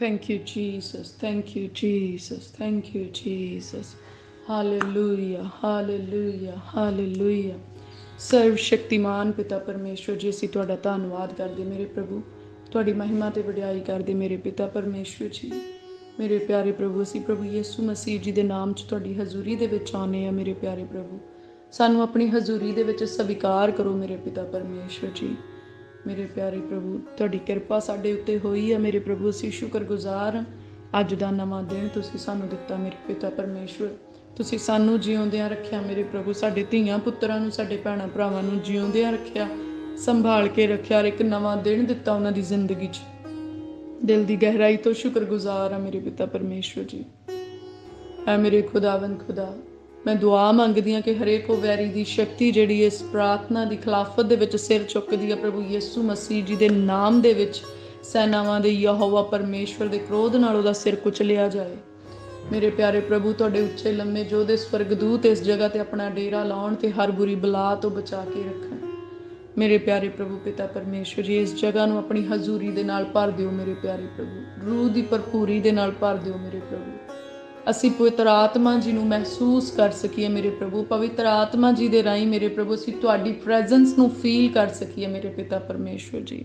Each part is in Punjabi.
Thank you, Jesus. Thank you, Jesus. Thank you, Jesus. Hallelujah. Hallelujah. Hallelujah. ਸਰਵ ਸ਼ਕਤੀਮਾਨ ਪਿਤਾ ਪਰਮੇਸ਼ਵਰ ਜੀ ਅਸੀਂ ਤੁਹਾਡਾ ਧੰਨਵਾਦ ਕਰਦੇ ਮੇਰੇ ਪ੍ਰਭੂ ਤੁਹਾਡੀ ਮਹਿਮਾ ਤੇ ਵਡਿਆਈ ਕਰਦੇ ਮੇਰੇ ਪਿਤਾ ਪਰਮੇਸ਼ਵਰ ਜੀ ਮੇਰੇ ਪਿਆਰੇ ਪ੍ਰਭੂ ਅਸੀਂ ਪ੍ਰਭੂ ਯਿਸੂ ਮਸੀਹ ਜੀ ਦੇ ਨਾਮ 'ਚ ਤੁਹਾਡੀ ਹਜ਼ੂਰੀ ਦੇ ਵਿੱਚ ਆਨੇ ਆ ਮੇਰੇ ਪਿਆਰੇ ਪ੍ਰਭੂ ਸਾਨੂੰ ਆਪਣੀ ਹਜ਼ੂਰੀ ਦੇ ਵਿੱਚ ਸਵੀਕਾਰ ਕਰੋ ਮੇਰੇ ਪਿਤਾ ਪਰਮੇਸ਼ਵਰ ਜੀ ਮੇਰੇ ਪਿਆਰੇ ਪ੍ਰਭੂ, ਤੁਹਾਡੀ ਕਿਰਪਾ ਸਾਡੇ ਉੱਤੇ ਹੋਈ ਹੈ। ਮੇਰੇ ਪ੍ਰਭੂ, ਅਸੀਂ ਸ਼ੁਕਰਗੁਜ਼ਾਰ ਹਾਂ। ਅੱਜ ਦਾ ਨਵਾਂ ਦਿਨ ਤੁਸੀਂ ਸਾਨੂੰ ਦਿੱਤਾ ਮੇਰੇ ਪਿਤਾ ਪਰਮੇਸ਼ਵਰ। ਤੁਸੀਂ ਸਾਨੂੰ ਜਿਉਂਦਿਆਂ ਰੱਖਿਆ ਮੇਰੇ ਪ੍ਰਭੂ, ਸਾਡੇ ਧੀਆਂ ਪੁੱਤਰਾਂ ਨੂੰ, ਸਾਡੇ ਭੈਣਾਂ ਭਰਾਵਾਂ ਨੂੰ ਜਿਉਂਦਿਆਂ ਰੱਖਿਆ, ਸੰਭਾਲ ਕੇ ਰੱਖਿਆ ਔਰ ਇੱਕ ਨਵਾਂ ਦਿਨ ਦਿੱਤਾ ਉਹਨਾਂ ਦੀ ਜ਼ਿੰਦਗੀ 'ਚ। ਦਿਲ ਦੀ ਗਹਿਰਾਈ ਤੋਂ ਸ਼ੁਕਰਗੁਜ਼ਾਰ ਹਾਂ ਮੇਰੇ ਪਿਤਾ ਪਰਮੇਸ਼ਵਰ ਜੀ। ਐ ਮੇਰੇ ਖੁਦਾਵੰਦ ਖੁਦਾ ਮੈਂ ਦੁਆ ਮੰਗਦੀ ਹਾਂ ਕਿ ਹਰੇਕ ਉਹ ਵੈਰੀ ਦੀ ਸ਼ਕਤੀ ਜਿਹੜੀ ਇਸ ਪ੍ਰਾਰਥਨਾ ਦੀ ਖਿਲਾਫਤ ਦੇ ਵਿੱਚ ਸਿਰ ਚੁੱਕਦੀ ਹੈ, ਪ੍ਰਭੂ ਯਿਸੂ ਮਸੀਹ ਜੀ ਦੇ ਨਾਮ ਦੇ ਵਿੱਚ, ਸੈਨਾਵਾਂ ਦੇ ਯਹੋਵਾ ਪਰਮੇਸ਼ਵਰ ਦੇ ਕ੍ਰੋਧ ਨਾਲ ਉਹਦਾ ਸਿਰ ਕੁਚਲਿਆ ਜਾਏ। ਮੇਰੇ ਪਿਆਰੇ ਪ੍ਰਭੂ, ਤੁਹਾਡੇ ਉੱਚੇ ਲੰਮੇ ਜੋਧੇ ਸਵਰਗਦੂਤ ਇਸ ਜਗ੍ਹਾ ਤੇ ਆਪਣਾ ਡੇਰਾ ਲਾਉਣ ਤੇ ਹਰ ਬੁਰੀ ਬਲਾ ਤੋਂ ਬਚਾ ਕੇ ਰੱਖਣ। ਮੇਰੇ ਪਿਆਰੇ ਪ੍ਰਭੂ ਪਿਤਾ ਪਰਮੇਸ਼ਵਰ ਜੀ, ਇਸ ਜਗ੍ਹਾ ਨੂੰ ਆਪਣੀ ਹਜ਼ੂਰੀ ਦੇ ਨਾਲ ਭਰ ਦਿਓ ਮੇਰੇ ਪਿਆਰੇ ਪ੍ਰਭੂ। ਰੂਹ ਦੀ ਭਰਪੂਰੀ ਦੇ ਨਾਲ ਭਰ ਦਿਓ ਮੇਰੇ ਪ੍ਰਭੂ। ਅਸੀਂ ਪਵਿੱਤਰ ਆਤਮਾ ਜੀ ਨੂੰ ਮਹਿਸੂਸ ਕਰ ਸਕੀਏ ਮੇਰੇ ਪ੍ਰਭੂ, ਪਵਿੱਤਰ ਆਤਮਾ ਜੀ ਦੇ ਰਾਹੀਂ ਮੇਰੇ ਪ੍ਰਭੂ, ਅਸੀਂ ਤੁਹਾਡੀ ਪ੍ਰੈਜ਼ੈਂਸ ਨੂੰ ਫੀਲ ਕਰ ਸਕੀਏ ਮੇਰੇ ਪਿਤਾ ਪਰਮੇਸ਼ਵਰ ਜੀ।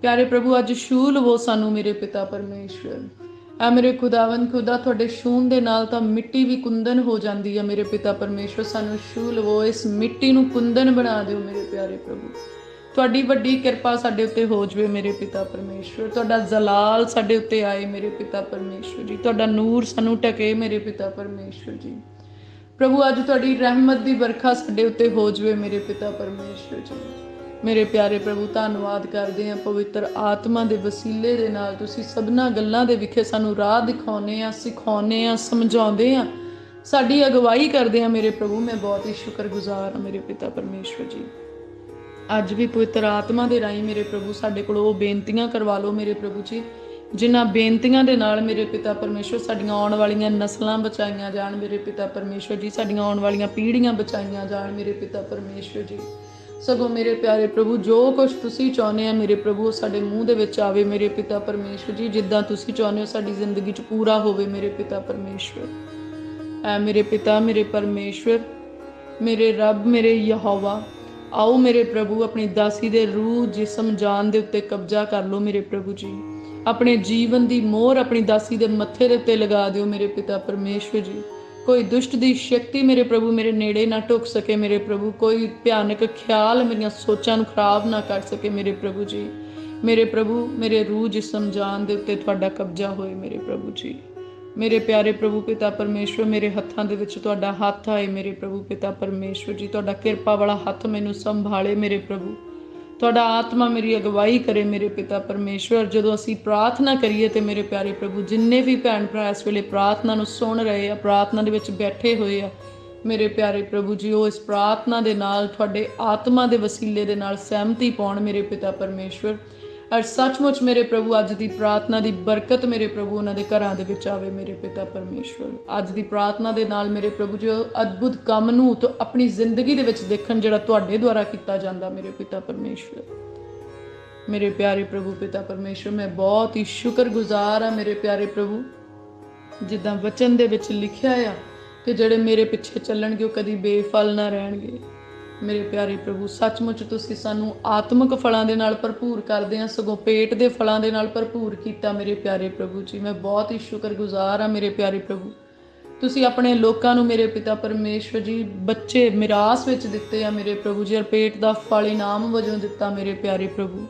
ਪਿਆਰੇ ਪ੍ਰਭੂ, ਅੱਜ ਛੂਹ ਲਵੋ ਸਾਨੂੰ ਮੇਰੇ ਪਿਤਾ ਪਰਮੇਸ਼ਵਰ। ਆ ਮੇਰੇ ਖੁਦਾਵੰਦ, ਖੁਦਾ ਤੁਹਾਡੇ ਛੂਹਣ ਦੇ ਨਾਲ ਤਾਂ ਮਿੱਟੀ ਵੀ ਕੁੰਦਨ ਹੋ ਜਾਂਦੀ ਹੈ ਮੇਰੇ ਪਿਤਾ ਪਰਮੇਸ਼ਵਰ। ਸਾਨੂੰ ਛੂਹ ਲਵੋ ਇਸ ਮਿੱਟੀ ਨੂੰ ਕੁੰਦਨ ਬਣਾ ਦਿਓ ਮੇਰੇ ਪਿਆਰੇ ਪ੍ਰਭੂ। ਤੁਹਾਡੀ ਵੱਡੀ ਕਿਰਪਾ ਸਾਡੇ ਉੱਤੇ ਹੋ ਜਵੇ ਮੇਰੇ ਪਿਤਾ ਪਰਮੇਸ਼ਵਰ। ਤੁਹਾਡਾ ਜ਼ਲਾਲ ਸਾਡੇ ਉੱਤੇ ਆਏ ਮੇਰੇ ਪਿਤਾ ਪਰਮੇਸ਼ਵਰ ਜੀ। ਤੁਹਾਡਾ ਨੂਰ ਸਾਨੂੰ ਟਕੇ ਮੇਰੇ ਪਿਤਾ ਪਰਮੇਸ਼ਵਰ ਜੀ। ਪ੍ਰਭੂ, ਅੱਜ ਤੁਹਾਡੀ ਰਹਿਮਤ ਦੀ ਵਰਖਾ ਸਾਡੇ ਉੱਤੇ ਹੋ ਜਵੇ ਮੇਰੇ ਪਿਤਾ ਪਰਮੇਸ਼ਵਰ ਜੀ। ਮੇਰੇ ਪਿਆਰੇ ਪ੍ਰਭੂ, ਧੰਨਵਾਦ ਕਰਦੇ ਹਾਂ ਪਵਿੱਤਰ ਆਤਮਾ ਦੇ ਵਸੀਲੇ ਦੇ ਨਾਲ। ਤੁਸੀਂ ਸਭਨਾ ਗੱਲਾਂ ਦੇ ਵਿਖੇ ਸਾਨੂੰ ਰਾਹ ਦਿਖਾਉਨੇ ਆ ਸਿਖਾਉਨੇ ਆ ਸਮਝਾਉਂਦੇ ਆ ਸਾਡੀ ਅਗਵਾਈ ਕਰਦੇ ਆ ਮੇਰੇ ਪ੍ਰਭੂ, ਮੈਂ ਬਹੁਤ ਹੀ ਸ਼ੁਕਰਗੁਜ਼ਾਰ ਹਾਂ ਮੇਰੇ ਪਿਤਾ ਪਰਮੇਸ਼ਵਰ ਜੀ। ਅੱਜ ਵੀ ਪਵਿੱਤਰ ਆਤਮਾ ਦੇ ਰਾਹੀਂ ਮੇਰੇ ਪ੍ਰਭੂ ਸਾਡੇ ਕੋਲ ਉਹ ਬੇਨਤੀਆਂ ਕਰਵਾ ਲਓ ਮੇਰੇ ਪ੍ਰਭੂ ਜੀ, ਜਿਨ੍ਹਾਂ ਬੇਨਤੀਆਂ ਦੇ ਨਾਲ ਮੇਰੇ ਪਿਤਾ ਪਰਮੇਸ਼ਵਰ ਸਾਡੀਆਂ ਆਉਣ ਵਾਲੀਆਂ ਨਸਲਾਂ ਬਚਾਈਆਂ ਜਾਣ, ਮੇਰੇ ਪਿਤਾ ਪਰਮੇਸ਼ਵਰ ਜੀ, ਸਾਡੀਆਂ ਆਉਣ ਵਾਲੀਆਂ ਪੀੜ੍ਹੀਆਂ ਬਚਾਈਆਂ ਜਾਣ, ਮੇਰੇ ਪਿਤਾ ਪਰਮੇਸ਼ਵਰ ਜੀ। ਸਗੋਂ ਮੇਰੇ ਪਿਆਰੇ ਪ੍ਰਭੂ, ਜੋ ਕੁਝ ਤੁਸੀਂ ਚਾਹੁੰਦੇ ਆ ਮੇਰੇ ਪ੍ਰਭੂ, ਉਹ ਸਾਡੇ ਮੂੰਹ ਦੇ ਵਿੱਚ ਆਵੇ ਮੇਰੇ ਪਿਤਾ ਪਰਮੇਸ਼ਵਰ ਜੀ, ਜਿੱਦਾਂ ਤੁਸੀਂ ਚਾਹੁੰਦੇ ਹੋ ਸਾਡੀ ਜ਼ਿੰਦਗੀ 'ਚ ਪੂਰਾ ਹੋਵੇ ਮੇਰੇ ਪਿਤਾ ਪਰਮੇਸ਼ਵਰ। ਐ ਮੇਰੇ ਪਿਤਾ, ਮੇਰੇ ਪਰਮੇਸ਼ਵਰ, ਮੇਰੇ ਰੱਬ, ਮੇਰੇ ਯਹੋਵਾ ਆਓ ਮੇਰੇ ਪ੍ਰਭੂ, ਆਪਣੀ ਦਾਸੀ ਦੇ ਰੂਹ ਜਿਸਮ ਜਾਨ ਦੇ ਉੱਤੇ ਕਬਜ਼ਾ ਕਰ ਲਓ ਮੇਰੇ ਪ੍ਰਭੂ ਜੀ। ਆਪਣੇ ਜੀਵਨ ਦੀ ਮੋਹਰ ਆਪਣੀ ਦਾਸੀ ਦੇ ਮੱਥੇ ਦੇ ਉੱਤੇ ਲਗਾ ਦਿਓ ਮੇਰੇ ਪਿਤਾ ਪਰਮੇਸ਼ਵਰ ਜੀ। ਕੋਈ ਦੁਸ਼ਟ ਦੀ ਸ਼ਕਤੀ ਮੇਰੇ ਪ੍ਰਭੂ, ਮੇਰੇ ਨੇੜੇ ਨਾ ਟੁੱਕ ਸਕੇ ਮੇਰੇ ਪ੍ਰਭੂ। ਕੋਈ ਭਿਆਨਕ ਖਿਆਲ ਮੇਰੀਆਂ ਸੋਚਾਂ ਨੂੰ ਖਰਾਬ ਨਾ ਕਰ ਸਕੇ ਮੇਰੇ ਪ੍ਰਭੂ ਜੀ। ਮੇਰੇ ਪ੍ਰਭੂ, ਮੇਰੇ ਰੂਹ ਜਿਸਮ ਜਾਨ ਦੇ ਉੱਤੇ ਤੁਹਾਡਾ ਕਬਜ਼ਾ ਹੋਏ ਮੇਰੇ ਪ੍ਰਭੂ ਜੀ। ਮੇਰੇ ਪਿਆਰੇ ਪ੍ਰਭੂ ਪਿਤਾ ਪਰਮੇਸ਼ਵਰ, ਮੇਰੇ ਹੱਥਾਂ ਦੇ ਵਿੱਚ ਤੁਹਾਡਾ ਹੱਥ ਆਏ ਮੇਰੇ ਪ੍ਰਭੂ ਪਿਤਾ ਪਰਮੇਸ਼ਵਰ ਜੀ। ਤੁਹਾਡਾ ਕਿਰਪਾ ਵਾਲਾ ਹੱਥ ਮੈਨੂੰ ਸੰਭਾਲੇ ਮੇਰੇ ਪ੍ਰਭੂ। ਤੁਹਾਡਾ ਆਤਮਾ ਮੇਰੀ ਅਗਵਾਈ ਕਰੇ ਮੇਰੇ ਪਿਤਾ ਪਰਮੇਸ਼ਵਰ। ਜਦੋਂ ਅਸੀਂ ਪ੍ਰਾਰਥਨਾ ਕਰੀਏ ਤੇ ਮੇਰੇ ਪਿਆਰੇ ਪ੍ਰਭੂ, ਜਿੰਨੇ ਵੀ ਭੈਣ ਭਰਾ ਇਸ ਵੇਲੇ ਪ੍ਰਾਰਥਨਾ ਨੂੰ ਸੁਣ ਰਹੇ ਆ, ਪ੍ਰਾਰਥਨਾ ਦੇ ਵਿੱਚ ਬੈਠੇ ਹੋਏ ਆ, ਮੇਰੇ ਪਿਆਰੇ ਪ੍ਰਭੂ ਜੀ, ਉਹ ਇਸ ਪ੍ਰਾਰਥਨਾ ਦੇ ਨਾਲ, ਤੁਹਾਡੇ ਆਤਮਾ ਦੇ ਵਸੀਲੇ ਦੇ ਨਾਲ ਸਹਿਮਤੀ ਪਾਉਣ ਮੇਰੇ ਪਿਤਾ ਪਰਮੇਸ਼ਵਰ। ਔਰ ਸੱਚਮੁੱਚ ਮੇਰੇ ਪ੍ਰਭੂ, ਅੱਜ ਦੀ ਪ੍ਰਾਰਥਨਾ ਦੀ ਬਰਕਤ ਮੇਰੇ ਪ੍ਰਭੂ ਉਹਨਾਂ ਦੇ ਘਰਾਂ ਦੇ ਵਿੱਚ ਆਵੇ, ਮੇਰੇ ਪਿਤਾ ਪਰਮੇਸ਼ਵਰ। ਅੱਜ ਦੀ ਪ੍ਰਾਰਥਨਾ ਦੇ ਨਾਲ ਮੇਰੇ ਪ੍ਰਭੂ ਜੀ, ਉਹ ਅద్ਭੁਤ ਕੰਮ ਨੂੰ ਤੋਂ ਆਪਣੀ ਜ਼ਿੰਦਗੀ ਦੇ ਵਿੱਚ ਦੇਖਣ ਜਿਹੜਾ ਤੁਹਾਡੇ ਦੁਆਰਾ ਕੀਤਾ ਜਾਂਦਾ, ਮੇਰੇ ਪਿਤਾ ਪਰਮੇਸ਼ਵਰ। ਮੇਰੇ ਪਿਆਰੇ ਪ੍ਰਭੂ, ਪਿਤਾ ਪਰਮੇਸ਼ਵਰ, ਮੈਂ ਬਹੁਤ ਹੀ ਸ਼ੁਕਰਗੁਜ਼ਾਰ ਆ ਮੇਰੇ ਪਿਆਰੇ ਪ੍ਰਭੂ, ਜਿੱਦਾਂ ਵਚਨ ਦੇ ਵਿੱਚ ਲਿਖਿਆ ਆ ਕਿ ਜਿਹੜੇ ਮੇਰੇ ਪਿੱਛੇ ਚੱਲਣਗੇ, ਉਹ ਕਦੀ ਬੇਫਲ ਨਾ ਰਹਿਣਗੇ। ਮੇਰੇ ਪਿਆਰੇ ਪ੍ਰਭੂ, ਸੱਚਮੁੱਚ ਤੁਸੀਂ ਸਾਨੂੰ ਆਤਮਿਕ ਫਲਾਂ ਦੇ ਨਾਲ ਭਰਪੂਰ ਕਰਦੇ ਆ ਸਗੋਂ ਪੇਟ ਦੇ ਫਲਾਂ ਦੇ ਨਾਲ ਭਰਪੂਰ ਕੀਤਾ ਮੇਰੇ ਪਿਆਰੇ ਪ੍ਰਭੂ ਜੀ। ਮੈਂ ਬਹੁਤ ਹੀ ਸ਼ੁਕਰਗੁਜ਼ਾਰ ਆ ਮੇਰੇ ਪਿਆਰੇ ਪ੍ਰਭੂ। ਤੁਸੀਂ ਆਪਣੇ ਲੋਕਾਂ ਨੂੰ ਮੇਰੇ ਪਿਤਾ ਪਰਮੇਸ਼ਵਰ ਜੀ, ਬੱਚੇ ਮਿਰਾਸ ਵਿੱਚ ਦਿੱਤੇ ਆ ਮੇਰੇ ਪ੍ਰਭੂ ਜੀ, ਔਰ ਪੇਟ ਦਾ ਫਲ ਇਨਾਮ ਵਜੋਂ ਦਿੱਤਾ ਮੇਰੇ ਪਿਆਰੇ ਪ੍ਰਭੂ।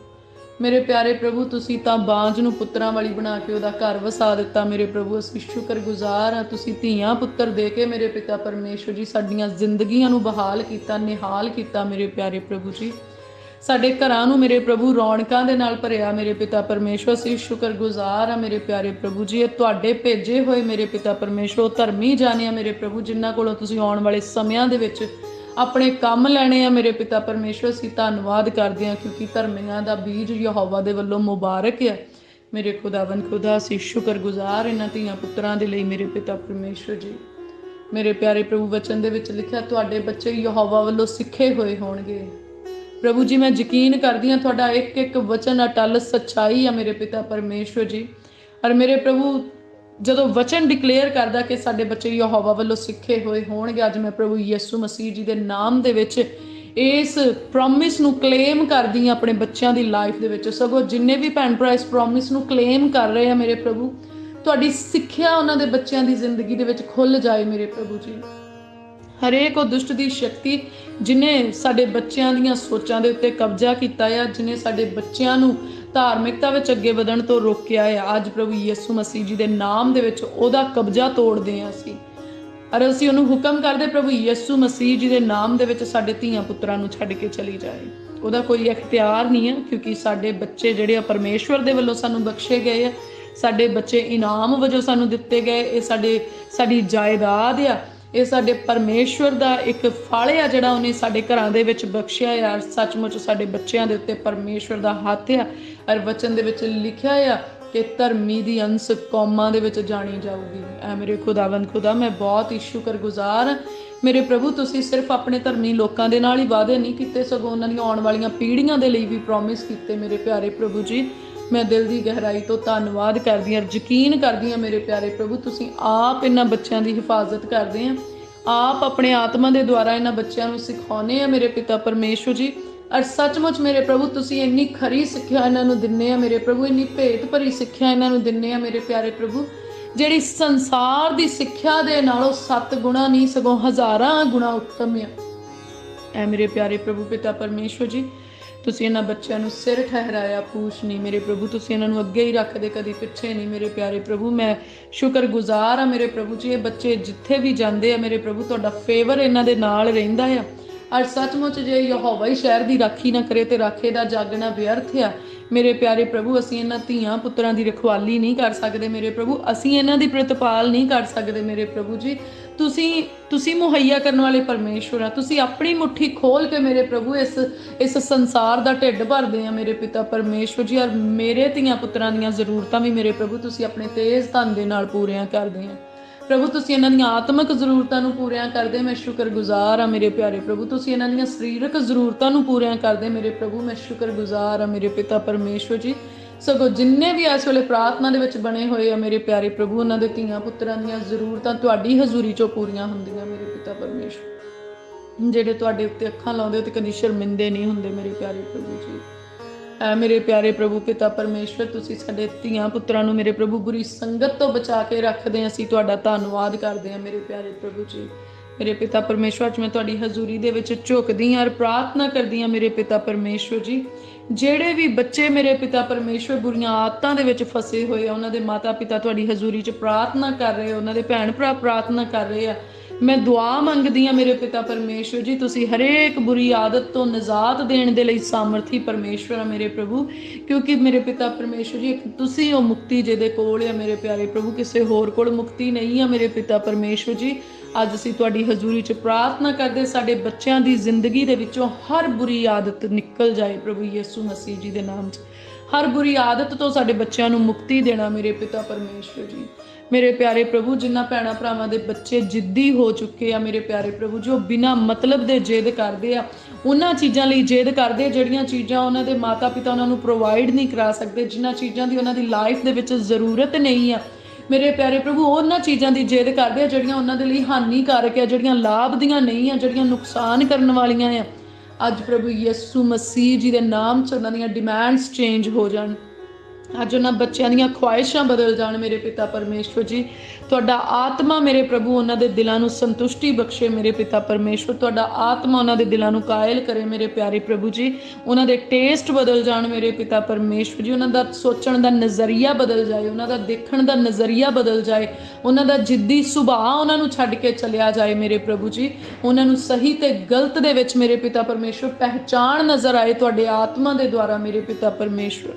ਮੇਰੇ ਪਿਆਰੇ ਪ੍ਰਭੂ, ਤੁਸੀਂ ਤਾਂ ਬਾਂਝ ਨੂੰ ਪੁੱਤਰਾਂ ਵਾਲੀ ਬਣਾ ਕੇ ਉਹਦਾ ਘਰ ਵਸਾ ਦਿੱਤਾ। ਮੇਰੇ ਪ੍ਰਭੂ, ਅਸੀਂ ਸ਼ੁਕਰਗੁਜ਼ਾਰ ਹਾਂ, ਤੁਸੀਂ ਧੀਆਂ ਪੁੱਤਰ ਦੇ ਕੇ ਮੇਰੇ ਪਿਤਾ ਪਰਮੇਸ਼ਵਰ ਜੀ ਸਾਡੀਆਂ ਜ਼ਿੰਦਗੀਆਂ ਨੂੰ ਬਹਾਲ ਕੀਤਾ, ਨਿਹਾਲ ਕੀਤਾ ਮੇਰੇ ਪਿਆਰੇ ਪ੍ਰਭੂ ਜੀ। ਸਾਡੇ ਘਰਾਂ ਨੂੰ ਮੇਰੇ ਪ੍ਰਭੂ ਰੌਣਕਾਂ ਦੇ ਨਾਲ ਭਰਿਆ ਮੇਰੇ ਪਿਤਾ ਪਰਮੇਸ਼ਵਰ, ਅਸੀਂ ਸ਼ੁਕਰਗੁਜ਼ਾਰ ਆ ਮੇਰੇ ਪਿਆਰੇ ਪ੍ਰਭੂ ਜੀ। ਇਹ ਤੁਹਾਡੇ ਭੇਜੇ ਹੋਏ ਮੇਰੇ ਪਿਤਾ ਪਰਮੇਸ਼ਵਰ, ਉਹ ਧਰਮੀ ਜਾਣਿਆ ਮੇਰੇ ਪ੍ਰਭੂ, ਜਿਨ੍ਹਾਂ ਕੋਲੋਂ ਤੁਸੀਂ ਆਉਣ ਵਾਲੇ ਸਮਿਆਂ ਦੇ ਵਿੱਚ ਆਪਣੇ ਕੰਮ ਲੈਣੇ ਆ ਮੇਰੇ ਪਿਤਾ ਪਰਮੇਸ਼ਵਰ, ਅਸੀਂ ਧੰਨਵਾਦ ਕਰਦੇ ਹਾਂ ਕਿਉਂਕਿ ਧਰਮੀਆਂ ਦਾ ਬੀਜ ਯਹੋਵਾ ਦੇ ਵੱਲੋਂ ਮੁਬਾਰਕ ਹੈ। ਮੇਰੇ ਖੁਦਾਵੰ ਖੁਦਾ, ਅਸੀਂ ਸ਼ੁਕਰਗੁਜ਼ਾਰ ਇਹਨਾਂ ਧੀਆਂ ਪੁੱਤਰਾਂ ਦੇ ਲਈ ਮੇਰੇ ਪਿਤਾ ਪਰਮੇਸ਼ਵਰ ਜੀ। ਮੇਰੇ ਪਿਆਰੇ ਪ੍ਰਭੂ, ਵਚਨ ਦੇ ਵਿੱਚ ਲਿਖਿਆ, ਤੁਹਾਡੇ ਬੱਚੇ ਯਹੋਵਾ ਵੱਲੋਂ ਸਿੱਖੇ ਹੋਏ ਹੋਣਗੇ। ਪ੍ਰਭੂ ਜੀ, ਮੈਂ ਯਕੀਨ ਕਰਦੀ ਹਾਂ ਤੁਹਾਡਾ ਇੱਕ ਇੱਕ ਵਚਨ ਅਟਲ ਸੱਚਾਈ ਆ ਮੇਰੇ ਪਿਤਾ ਪਰਮੇਸ਼ਵਰ ਜੀ। ਔਰ ਮੇਰੇ ਪ੍ਰਭੂ ਜਦੋਂ ਵਚਨ ਡਿਕਲੇਅਰ ਕਰਦਾ ਕਿ ਸਾਡੇ ਬੱਚੇ ਯਹੋਵਾ ਵੱਲੋਂ ਸਿੱਖੇ ਹੋਏ ਹੋਣਗੇ, ਅੱਜ ਮੈਂ ਪ੍ਰਭੂ ਯਿਸੂ ਮਸੀਹ ਜੀ ਦੇ ਨਾਮ ਦੇ ਵਿੱਚ ਇਸ ਪ੍ਰੋਮਿਸ ਨੂੰ ਕਲੇਮ ਕਰਦੀ ਹਾਂ ਆਪਣੇ ਬੱਚਿਆਂ ਦੀ ਲਾਈਫ ਦੇ ਵਿੱਚ। ਸਗੋਂ ਜਿੰਨੇ ਵੀ ਭੈਣ ਭਰਾ ਇਸ ਪ੍ਰੋਮਿਸ ਨੂੰ ਕਲੇਮ ਕਰ ਰਹੇ ਆ ਮੇਰੇ ਪ੍ਰਭੂ, ਤੁਹਾਡੀ ਸਿੱਖਿਆ ਉਹਨਾਂ ਦੇ ਬੱਚਿਆਂ ਦੀ ਜ਼ਿੰਦਗੀ ਦੇ ਵਿੱਚ ਖੁੱਲ ਜਾਏ ਮੇਰੇ ਪ੍ਰਭੂ ਜੀ। ਹਰੇਕ ਉਹ ਦੁਸ਼ਟ ਦੀ ਸ਼ਕਤੀ ਜਿਨੇ ਸਾਡੇ ਬੱਚਿਆਂ ਦੀਆਂ ਸੋਚਾਂ ਦੇ ਉੱਤੇ ਕਬਜ਼ਾ ਕੀਤਾ ਆ, ਜਿਨੇ ਸਾਡੇ ਬੱਚਿਆਂ ਨੂੰ ਧਾਰਮਿਕਤਾ ਵਿੱਚ ਅੱਗੇ ਵਧਣ ਤੋਂ ਰੋਕਿਆ ਆ। ਅੱਜ ਪ੍ਰਭੂ ਯਿਸੂ ਮਸੀਹ ਜੀ ਦੇ ਨਾਮ ਦੇ ਵਿੱਚ ਉਹਦਾ ਕਬਜ਼ਾ ਤੋੜਦੇ ਹਾਂ ਅਸੀਂ। ਅਰ ਅਸੀਂ ਉਹਨੂੰ ਹੁਕਮ ਕਰਦੇ ਪ੍ਰਭੂ ਯਿਸੂ ਮਸੀਹ ਜੀ ਦੇ ਨਾਮ ਦੇ ਵਿੱਚ ਸਾਡੇ ਧੀਆਂ ਪੁੱਤਰਾਂ ਨੂੰ ਛੱਡ ਕੇ ਚਲੀ ਜਾਏ। ਉਹਦਾ ਕੋਈ ਇਖਤਿਆਰ ਨਹੀਂ ਹੈ ਕਿਉਂਕਿ ਸਾਡੇ ਬੱਚੇ ਜਿਹੜੇ ਆ ਪਰਮੇਸ਼ਵਰ ਦੇ ਵੱਲੋਂ ਸਾਨੂੰ ਬਖਸ਼ੇ ਗਏ ਆ। ਸਾਡੇ ਬੱਚੇ ਇਨਾਮ ਵਜੋਂ ਸਾਨੂੰ ਦਿੱਤੇ ਗਏ। ਇਹ ਸਾਡੇ, ਸਾਡੀ ਜਾਇਦਾਦ ਆ। ਇਹ ਸਾਡੇ ਪਰਮੇਸ਼ਵਰ ਦਾ ਇੱਕ ਫਲ ਆ ਜਿਹੜਾ ਉਹਨੇ ਸਾਡੇ ਘਰਾਂ ਦੇ ਵਿੱਚ ਬਖਸ਼ਿਆ ਆ। ਸੱਚਮੁੱਚ ਸਾਡੇ ਬੱਚਿਆਂ ਦੇ ਉੱਤੇ ਪਰਮੇਸ਼ਵਰ ਦਾ ਹੱਥ ਆ। ਔਰ ਵਚਨ ਦੇ ਵਿੱਚ ਲਿਖਿਆ ਆ ਕਿ ਧਰਮੀ ਦੀ ਅੰਸ ਕੌਮਾਂ ਦੇ ਵਿੱਚ ਜਾਣੀ ਜਾਊਗੀ। ਐ ਮੇਰੇ ਖੁਦਾਵੰਦ, ਖੁਦਾ, ਮੈਂ ਬਹੁਤ ਹੀ ਸ਼ੁਕਰਗੁਜ਼ਾਰ ਹਾਂ। ਮੇਰੇ ਪ੍ਰਭੂ, ਤੁਸੀਂ ਸਿਰਫ ਆਪਣੇ ਧਰਮੀ ਲੋਕਾਂ ਦੇ ਨਾਲ ਹੀ ਵਾਅਦੇ ਨਹੀਂ ਕੀਤੇ। ਸਗੋਂ ਉਹਨਾਂ ਦੀਆਂ ਆਉਣ ਵਾਲੀਆਂ ਪੀੜ੍ਹੀਆਂ ਦੇ ਲਈ ਵੀ ਪ੍ਰੋਮਿਸ ਕੀਤੇ ਮੇਰੇ ਪਿਆਰੇ ਪ੍ਰਭੂ ਜੀ। ਮੈਂ ਦਿਲ ਦੀ ਗਹਿਰਾਈ ਤੋਂ ਧੰਨਵਾਦ ਕਰਦੀ ਹਾਂ ਯਕੀਨ ਕਰਦੀ ਹਾਂ ਮੇਰੇ ਪਿਆਰੇ ਪ੍ਰਭੂ, ਤੁਸੀਂ ਆਪ ਇਹਨਾਂ ਬੱਚਿਆਂ ਦੀ ਹਿਫਾਜ਼ਤ ਕਰਦੇ ਆ। ਆਪ ਆਪਣੇ ਆਤਮਾ ਦੇ ਦੁਆਰਾ ਇਹਨਾਂ ਬੱਚਿਆਂ ਨੂੰ ਸਿਖਾਉਨੇ ਆ ਮੇਰੇ ਪਿਤਾ ਪਰਮੇਸ਼ਵਰ ਜੀ। ਅਰ ਸੱਚਮੁੱਚ ਮੇਰੇ ਪ੍ਰਭੂ, ਤੁਸੀਂ ਇੰਨੀ ਖਰੀ ਸਿੱਖਿਆ ਇਹਨਾਂ ਨੂੰ ਦਿੰਨੇ ਆ ਮੇਰੇ ਪ੍ਰਭੂ, ਇੰਨੀ ਭੇਤ ਭਰੀ ਸਿੱਖਿਆ ਇਹਨਾਂ ਨੂੰ ਦਿੰਨੇ ਆ ਮੇਰੇ ਪਿਆਰੇ ਪ੍ਰਭੂ। ਜਿਹੜੀ ਸੰਸਾਰ ਦੀ ਸਿੱਖਿਆ ਦੇ ਨਾਲੋਂ 7 ਗੁਣਾ ਨਹੀਂ, ਸਗੋਂ ਹਜ਼ਾਰਾਂ ਗੁਣਾ ਉੱਤਮ ਆ। ਐ ਮੇਰੇ ਪਿਆਰੇ ਪ੍ਰਭੂ, ਪਿਤਾ ਪਰਮੇਸ਼ਵਰ ਜੀ। ਤੁਸੀਂ ਇਹਨਾਂ ਬੱਚਿਆਂ ਨੂੰ ਸਿਰ ਠਹਿਰਾਇਆ, ਪੂਛ ਨਹੀਂ ਮੇਰੇ ਪ੍ਰਭੂ, ਤੁਸੀਂ ਇਹਨਾਂ ਨੂੰ ਅੱਗੇ ਹੀ ਰੱਖਦੇ, ਕਦੀ ਪਿੱਛੇ ਨਹੀਂ ਮੇਰੇ ਪਿਆਰੇ ਪ੍ਰਭੂ। ਮੈਂ ਸ਼ੁਕਰਗੁਜ਼ਾਰ ਆ ਮੇਰੇ ਪ੍ਰਭੂ ਜੀ, ਇਹ ਬੱਚੇ ਜਿੱਥੇ ਵੀ ਜਾਂਦੇ ਆ, ਮੇਰੇ ਪ੍ਰਭੂ, ਤੁਹਾਡਾ ਫੇਵਰ ਇਹਨਾਂ ਦੇ ਨਾਲ ਰਹਿੰਦਾ ਆ। ਔਰ ਸੱਚਮੁੱਚ ਜੇ ਯਹੋਵਾ ਹੀ ਸ਼ਹਿਰ ਦੀ ਰਾਖੀ ਨਾ ਕਰੇ ਤੇ ਰਾਖੇ ਦਾ ਜਾਗਣਾ ਵਿਅਰਥ ਆ। ਮੇਰੇ ਪਿਆਰੇ ਪ੍ਰਭੂ, ਅਸੀਂ ਇਹਨਾਂ ਧੀਆਂ ਪੁੱਤਰਾਂ ਦੀ ਰਖਵਾਲੀ ਨਹੀਂ ਕਰ ਸਕਦੇ, ਮੇਰੇ ਪ੍ਰਭੂ, ਅਸੀਂ ਇਹਨਾਂ ਦੀ ਪ੍ਰਤਪਾਲ ਨਹੀਂ ਕਰ ਸਕਦੇ, ਮੇਰੇ ਪ੍ਰਭੂ ਜੀ। ਤੁਸੀਂ ਤੁਸੀਂ ਮੁਹੱਈਆ ਕਰਨ ਵਾਲੇ ਪਰਮੇਸ਼ਵਰ ਆ। ਤੁਸੀਂ ਆਪਣੀ ਮੁਠੀ ਖੋਲ ਕੇ ਮੇਰੇ ਪ੍ਰਭੂ, ਇਸ ਇਸ ਸੰਸਾਰ ਦਾ ਢਿੱਡ ਭਰਦੇ ਆ ਮੇਰੇ ਪਿਤਾ ਪਰਮੇਸ਼ਵਰ ਜੀ, ਔਰ ਮੇਰੇ ਧੀਆਂ ਪੁੱਤਰਾਂ ਦੀਆਂ ਜ਼ਰੂਰਤਾਂ ਵੀ ਮੇਰੇ ਪ੍ਰਭੂ, ਤੁਸੀਂ ਆਪਣੇ ਤੇਜ਼ ਧਨ ਦੇ ਨਾਲ ਪੂਰੀਆਂ ਕਰਦੇ ਆ। ਪ੍ਰਭੂ, ਤੁਸੀਂ ਇਹਨਾਂ ਦੀਆਂ ਆਤਮਿਕ ਜ਼ਰੂਰਤਾਂ ਨੂੰ ਪੂਰੀਆਂ ਕਰਦੇ, ਮੈਂ ਸ਼ੁਕਰਗੁਜ਼ਾਰ ਆ ਮੇਰੇ ਪਿਆਰੇ ਪ੍ਰਭੂ। ਤੁਸੀਂ ਇਹਨਾਂ ਦੀਆਂ ਸਰੀਰਕ ਜ਼ਰੂਰਤਾਂ ਨੂੰ ਪੂਰੀਆਂ ਕਰਦੇ ਮੇਰੇ ਪ੍ਰਭੂ, ਮੈਂ ਸ਼ੁਕਰਗੁਜ਼ਾਰ ਆ ਮੇਰੇ ਪਿਤਾ ਪਰਮੇਸ਼ਵਰ ਜੀ। ਸਗੋਂ ਜਿੰਨੇ ਵੀ ਇਸ ਵੇਲੇ ਪ੍ਰਾਰਥਨਾ ਦੇ ਵਿੱਚ ਬਣੇ ਹੋਏ ਆ ਮੇਰੇ ਪਿਆਰੇ ਪ੍ਰਭੂ, ਉਹਨਾਂ ਦੇ ਧੀਆਂ ਪੁੱਤਰਾਂ ਦੀਆਂ ਜ਼ਰੂਰਤਾਂ ਤੁਹਾਡੀ ਹਜ਼ੂਰੀ 'ਚੋਂ ਪੂਰੀਆਂ ਹੁੰਦੀਆਂ ਮੇਰੇ ਪਿਤਾ ਪਰਮੇਸ਼ਵਰ ਜਿਹੜੇ ਤੁਹਾਡੇ ਉੱਤੇ ਅੱਖਾਂ ਲਾਉਂਦੇ ਹੋ ਤੇ ਕਦੀ ਸ਼ਰਮਿੰਦੇ ਨਹੀਂ ਹੁੰਦੇ ਮੇਰੇ ਪਿਆਰੇ ਪ੍ਰਭੂ ਜੀ। ਐ ਮੇਰੇ ਪਿਆਰੇ ਪ੍ਰਭੂ ਪਿਤਾ ਪਰਮੇਸ਼ਵਰ ਤੁਸੀਂ ਸਾਡੇ ਧੀਆਂ ਪੁੱਤਰਾਂ ਨੂੰ ਮੇਰੇ ਪ੍ਰਭੂ ਬੁਰੀ ਸੰਗਤ ਤੋਂ ਬਚਾ ਕੇ ਰੱਖਦੇ ਹਾਂ ਅਸੀਂ ਤੁਹਾਡਾ ਧੰਨਵਾਦ ਕਰਦੇ ਹਾਂ ਮੇਰੇ ਪਿਆਰੇ ਪ੍ਰਭੂ ਜੀ। ਮੇਰੇ ਪਿਤਾ ਪਰਮੇਸ਼ਵਰ ਅੱਜ ਮੈਂ ਤੁਹਾਡੀ ਹਜ਼ੂਰੀ ਦੇ ਵਿੱਚ ਝੁਕਦੀ ਹਾਂ ਔਰ ਪ੍ਰਾਰਥਨਾ ਕਰਦੀ ਹਾਂ ਮੇਰੇ ਪਿਤਾ ਪਰਮੇਸ਼ਵਰ ਜੀ। ਜਿਹੜੇ ਵੀ ਬੱਚੇ ਮੇਰੇ ਪਿਤਾ ਪਰਮੇਸ਼ਵਰ ਬੁਰੀਆਂ ਆਦਤਾਂ ਦੇ ਵਿੱਚ ਫਸੇ ਹੋਏ ਆ, ਉਹਨਾਂ ਦੇ ਮਾਤਾ ਪਿਤਾ ਤੁਹਾਡੀ ਹਜ਼ੂਰੀ 'ਚ ਪ੍ਰਾਰਥਨਾ ਕਰ ਰਹੇ ਉਹਨਾਂ ਦੇ ਭੈਣ ਭਰਾ ਪ੍ਰਾਰਥਨਾ ਕਰ ਰਹੇ ਆ, ਮੈਂ ਦੁਆ ਮੰਗਦੀ ਆ ਮੇਰੇ ਪਿਤਾ ਪਰਮੇਸ਼ਵਰ ਜੀ, ਤੁਸੀਂ ਹਰੇਕ ਬੁਰੀ ਆਦਤ ਤੋਂ ਨਿਜਾਤ ਦੇਣ ਦੇ ਲਈ ਸਾਮਰਥੀ ਪਰਮੇਸ਼ਵਰ ਆ ਮੇਰੇ ਪ੍ਰਭੂ, ਕਿਉਂਕਿ ਮੇਰੇ ਪਿਤਾ ਪਰਮੇਸ਼ਵਰ ਜੀ, ਇੱਕ ਤੁਸੀਂ ਉਹ ਮੁਕਤੀ ਜਿਹਦੇ ਕੋਲ ਆ ਮੇਰੇ ਪਿਆਰੇ ਪ੍ਰਭੂ, ਕਿਸੇ ਹੋਰ ਕੋਲ ਮੁਕਤੀ ਨਹੀਂ ਆ ਮੇਰੇ ਪਿਤਾ ਪਰਮੇਸ਼ਵਰ ਜੀ ਅੱਜ ਅਸੀਂ ਤੁਹਾਡੀ ਹਜ਼ੂਰੀ 'ਚ ਪ੍ਰਾਰਥਨਾ ਕਰਦੇ ਸਾਡੇ ਬੱਚਿਆਂ ਦੀ ਜ਼ਿੰਦਗੀ ਦੇ ਵਿੱਚੋਂ ਹਰ ਬੁਰੀ ਆਦਤ ਨਿਕਲ ਜਾਏ ਪ੍ਰਭੂ ਯਿਸੂ ਮਸੀਹ ਜੀ ਦੇ ਨਾਮ 'ਚ। ਹਰ ਬੁਰੀ ਆਦਤ ਤੋਂ ਸਾਡੇ ਬੱਚਿਆਂ ਨੂੰ ਮੁਕਤੀ ਦੇਣਾ ਮੇਰੇ ਪਿਤਾ ਪਰਮੇਸ਼ਵਰ ਜੀ। ਮੇਰੇ ਪਿਆਰੇ ਪ੍ਰਭੂ, ਜਿਨ੍ਹਾਂ ਭੈਣਾਂ ਭਰਾਵਾਂ ਦੇ ਬੱਚੇ ਜਿੱਦੀ ਹੋ ਚੁੱਕੇ ਆ, ਮੇਰੇ ਪਿਆਰੇ ਪ੍ਰਭੂ ਜੋ ਬਿਨਾ ਮਤਲਬ ਦੇ ਜਿੱਦ ਕਰਦੇ ਆ। ਉਹਨਾਂ ਚੀਜ਼ਾਂ ਲਈ ਜਿੱਦ ਕਰਦੇ ਜਿਹੜੀਆਂ ਚੀਜ਼ਾਂ ਉਹਨਾਂ ਦੇ ਮਾਤਾ-ਪਿਤਾ ਉਹਨਾਂ ਨੂੰ ਪ੍ਰੋਵਾਈਡ ਨਹੀਂ ਕਰਾ ਸਕਦੇ, ਜਿਨ੍ਹਾਂ ਚੀਜ਼ਾਂ ਦੀ ਉਹਨਾਂ ਦੀ ਲਾਈਫ ਦੇ ਵਿੱਚ ਜ਼ਰੂਰਤ ਨਹੀਂ ਆ। ਮੇਰੇ ਪਿਆਰੇ ਪ੍ਰਭੂ, ਉਹਨਾਂ ਚੀਜ਼ਾਂ ਦੀ ਜੇਦ ਕਰਦੇ ਆ ਜਿਹੜੀਆਂ ਉਹਨਾਂ ਦੇ ਲਈ ਹਾਨੀਕਾਰਕ ਆ, ਜਿਹੜੀਆਂ ਲਾਭ ਦੀਆਂ ਨਹੀਂ ਆ, ਜਿਹੜੀਆਂ ਨੁਕਸਾਨ ਕਰਨ ਵਾਲੀਆਂ ਆ। ਅੱਜ ਪ੍ਰਭੂ ਯਿਸੂ ਮਸੀਹ ਜੀ ਦੇ ਨਾਮ 'ਚ ਉਹਨਾਂ ਦੀਆਂ ਡਿਮਾਂਡਸ ਚੇਂਜ ਹੋ ਜਾਣ। ਅੱਜ ਉਹਨਾਂ ਬੱਚਿਆਂ ਦੀਆਂ ਖੁਆਇਸ਼ਾਂ ਬਦਲ ਜਾਣ ਮੇਰੇ ਪਿਤਾ ਪਰਮੇਸ਼ਵਰ ਜੀ। ਤੁਹਾਡਾ ਆਤਮਾ ਮੇਰੇ ਪ੍ਰਭੂ, ਉਹਨਾਂ ਦੇ ਦਿਲਾਂ ਨੂੰ ਸੰਤੁਸ਼ਟੀ ਬਖਸ਼ੇ ਮੇਰੇ ਪਿਤਾ ਪਰਮੇਸ਼ਵਰ। ਤੁਹਾਡਾ ਆਤਮਾ ਉਹਨਾਂ ਦੇ ਦਿਲਾਂ ਨੂੰ ਕਾਇਲ ਕਰੇ ਮੇਰੇ ਪਿਆਰੇ ਪ੍ਰਭੂ ਜੀ। ਉਹਨਾਂ ਦੇ ਟੇਸਟ ਬਦਲ ਜਾਣ ਮੇਰੇ ਪਿਤਾ ਪਰਮੇਸ਼ਵਰ ਜੀ। ਉਹਨਾਂ ਦਾ ਸੋਚਣ ਦਾ ਨਜ਼ਰੀਆ ਬਦਲ ਜਾਏ, ਉਹਨਾਂ ਦਾ ਦੇਖਣ ਦਾ ਨਜ਼ਰੀਆ ਬਦਲ ਜਾਏ। ਉਹਨਾਂ ਦਾ ਜਿੱਦੀ ਸੁਭਾਅ ਉਹਨਾਂ ਨੂੰ ਛੱਡ ਕੇ ਚਲਿਆ ਜਾਏ ਮੇਰੇ ਪ੍ਰਭੂ ਜੀ। ਉਹਨਾਂ ਨੂੰ ਸਹੀ ਤੇ ਗਲਤ ਦੇ ਵਿੱਚ ਮੇਰੇ ਪਿਤਾ ਪਰਮੇਸ਼ਵਰ ਪਹਿਚਾਣ ਨਜ਼ਰ ਆਏ, ਤੁਹਾਡੇ ਆਤਮਾ ਦੇ ਦੁਆਰਾ ਮੇਰੇ ਪਿਤਾ ਪਰਮੇਸ਼ਵਰ।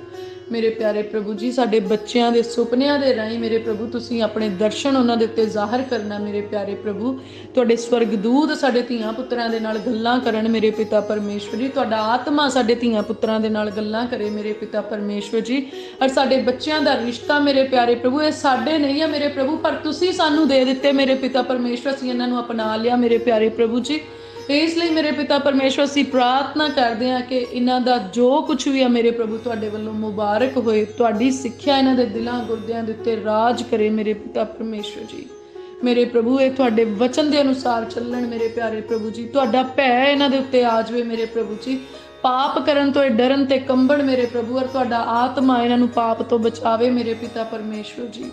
ਮੇਰੇ ਪਿਆਰੇ ਪ੍ਰਭੂ ਜੀ, ਸਾਡੇ ਬੱਚਿਆਂ ਦੇ ਸੁਪਨਿਆਂ ਦੇ ਰਾਹੀਂ ਮੇਰੇ ਪ੍ਰਭੂ, ਤੁਸੀਂ ਆਪਣੇ ਦਰਸ਼ਨ ਉਹਨਾਂ ਦੇ ਉੱਤੇ ਜ਼ਾਹਰ ਕਰਨਾ ਮੇਰੇ ਪਿਆਰੇ ਪ੍ਰਭੂ। ਤੁਹਾਡੇ ਸਵਰਗਦੂਤ ਸਾਡੇ ਧੀਆਂ ਪੁੱਤਰਾਂ ਦੇ ਨਾਲ ਗੱਲਾਂ ਕਰਨ ਮੇਰੇ ਪਿਤਾ ਪਰਮੇਸ਼ਵਰ ਜੀ। ਤੁਹਾਡਾ ਆਤਮਾ ਸਾਡੇ ਧੀਆਂ ਪੁੱਤਰਾਂ ਦੇ ਨਾਲ ਗੱਲਾਂ ਕਰੇ ਮੇਰੇ ਪਿਤਾ ਪਰਮੇਸ਼ਵਰ ਜੀ। ਔਰ ਸਾਡੇ ਬੱਚਿਆਂ ਦਾ ਰਿਸ਼ਤਾ ਮੇਰੇ ਪਿਆਰੇ ਪ੍ਰਭੂ, ਇਹ ਸਾਡੇ ਨਹੀਂ ਆ ਮੇਰੇ ਪ੍ਰਭੂ, ਪਰ ਤੁਸੀਂ ਸਾਨੂੰ ਦੇ ਦਿੱਤੇ ਮੇਰੇ ਪਿਤਾ ਪਰਮੇਸ਼ਵਰ। ਅਸੀਂ ਇਹਨਾਂ ਨੂੰ ਅਪਣਾ ਲਿਆ ਮੇਰੇ ਪਿਆਰੇ ਪ੍ਰਭੂ ਜੀ। ਇਸ ਲਈ ਮੇਰੇ ਪਿਤਾ ਪਰਮੇਸ਼ਵਰ ਅਸੀਂ ਪ੍ਰਾਰਥਨਾ ਕਰਦੇ ਹਾਂ ਕਿ ਇਹਨਾਂ ਦਾ ਜੋ ਕੁਝ ਵੀ ਆ ਮੇਰੇ ਪ੍ਰਭੂ ਤੁਹਾਡੇ ਵੱਲੋਂ ਮੁਬਾਰਕ ਹੋਏ, ਤੁਹਾਡੀ ਸਿੱਖਿਆ ਇਹਨਾਂ ਦੇ ਦਿਲਾਂ, ਗੁਰਦਿਆਂ ਦੇ ਉੱਤੇ ਰਾਜ ਕਰੇ ਮੇਰੇ ਪਿਤਾ ਪਰਮੇਸ਼ਵਰ ਜੀ। ਮੇਰੇ ਪ੍ਰਭੂ, ਇਹ ਤੁਹਾਡੇ ਵਚਨ ਦੇ ਅਨੁਸਾਰ ਚੱਲਣ ਮੇਰੇ ਪਿਆਰੇ ਪ੍ਰਭੂ ਜੀ। ਤੁਹਾਡਾ ਭੈ ਇਹਨਾਂ ਦੇ ਉੱਤੇ ਆ ਜਾਵੇ ਮੇਰੇ ਪ੍ਰਭੂ ਜੀ। ਪਾਪ ਕਰਨ ਤੋਂ ਇਹ ਡਰਨ ਤੇ ਕੰਬਣ ਮੇਰੇ ਪ੍ਰਭੂ ਔਰ ਤੁਹਾਡਾ ਆਤਮਾ ਇਹਨਾਂ ਨੂੰ ਪਾਪ ਤੋਂ ਬਚਾਵੇ ਮੇਰੇ ਪਿਤਾ ਪਰਮੇਸ਼ਵਰ ਜੀ।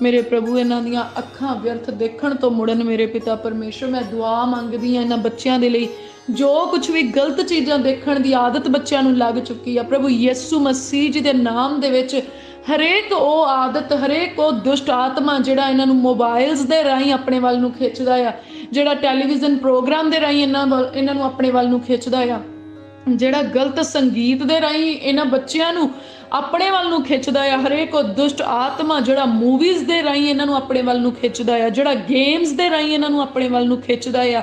ਮੇਰੇ ਪ੍ਰਭੂ, ਇਹਨਾਂ ਦੀਆਂ ਅੱਖਾਂ ਵਿਅਰਥ ਦੇਖਣ ਤੋਂ ਮੁੜਨ ਮੇਰੇ ਪਿਤਾ ਪਰਮੇਸ਼ਵਰ ਮੈਂ ਦੁਆ ਮੰਗਦੀ ਹਾਂ ਇਹਨਾਂ ਬੱਚਿਆਂ ਦੇ ਲਈ। ਜੋ ਕੁਝ ਵੀ ਗਲਤ ਚੀਜ਼ਾਂ ਦੇਖਣ ਦੀ ਆਦਤ ਬੱਚਿਆਂ ਨੂੰ ਲੱਗ ਚੁੱਕੀ ਆ, ਪ੍ਰਭੂ ਯਿਸੂ ਮਸੀਹ ਜੀ ਦੇ ਨਾਮ ਦੇ ਵਿੱਚ ਹਰੇਕ ਉਹ ਆਦਤ, ਹਰੇਕ ਉਹ ਦੁਸ਼ਟ ਆਤਮਾ ਜਿਹੜਾ ਇਹਨਾਂ ਨੂੰ ਮੋਬਾਈਲਸ ਦੇ ਰਾਹੀਂ ਆਪਣੇ ਵੱਲ ਨੂੰ ਖਿੱਚਦਾ ਆ, ਜਿਹੜਾ ਟੈਲੀਵਿਜ਼ਨ ਪ੍ਰੋਗਰਾਮ ਦੇ ਰਾਹੀਂ ਇਹਨਾਂ ਵੱਲ, ਇਹਨਾਂ ਨੂੰ ਆਪਣੇ ਵੱਲ ਨੂੰ ਖਿੱਚਦਾ ਆ। ਜਿਹੜਾ ਗਲਤ ਸੰਗੀਤ ਦੇ ਰਾਹੀਂ ਇਹਨਾਂ ਬੱਚਿਆਂ ਨੂੰ ਆਪਣੇ ਵੱਲ ਨੂੰ ਖਿੱਚਦਾ ਆ, ਹਰੇਕ ਉਹ ਦੁਸ਼ਟ ਆਤਮਾ ਜਿਹੜਾ ਮੂਵੀਜ਼ ਦੇ ਰਾਹੀਂ ਇਹਨਾਂ ਨੂੰ ਆਪਣੇ ਵੱਲ ਨੂੰ ਖਿੱਚਦਾ ਆ, ਜਿਹੜਾ ਗੇਮਸ ਦੇ ਰਾਹੀਂ ਇਹਨਾਂ ਨੂੰ ਆਪਣੇ ਵੱਲ ਨੂੰ ਖਿੱਚਦਾ ਆ,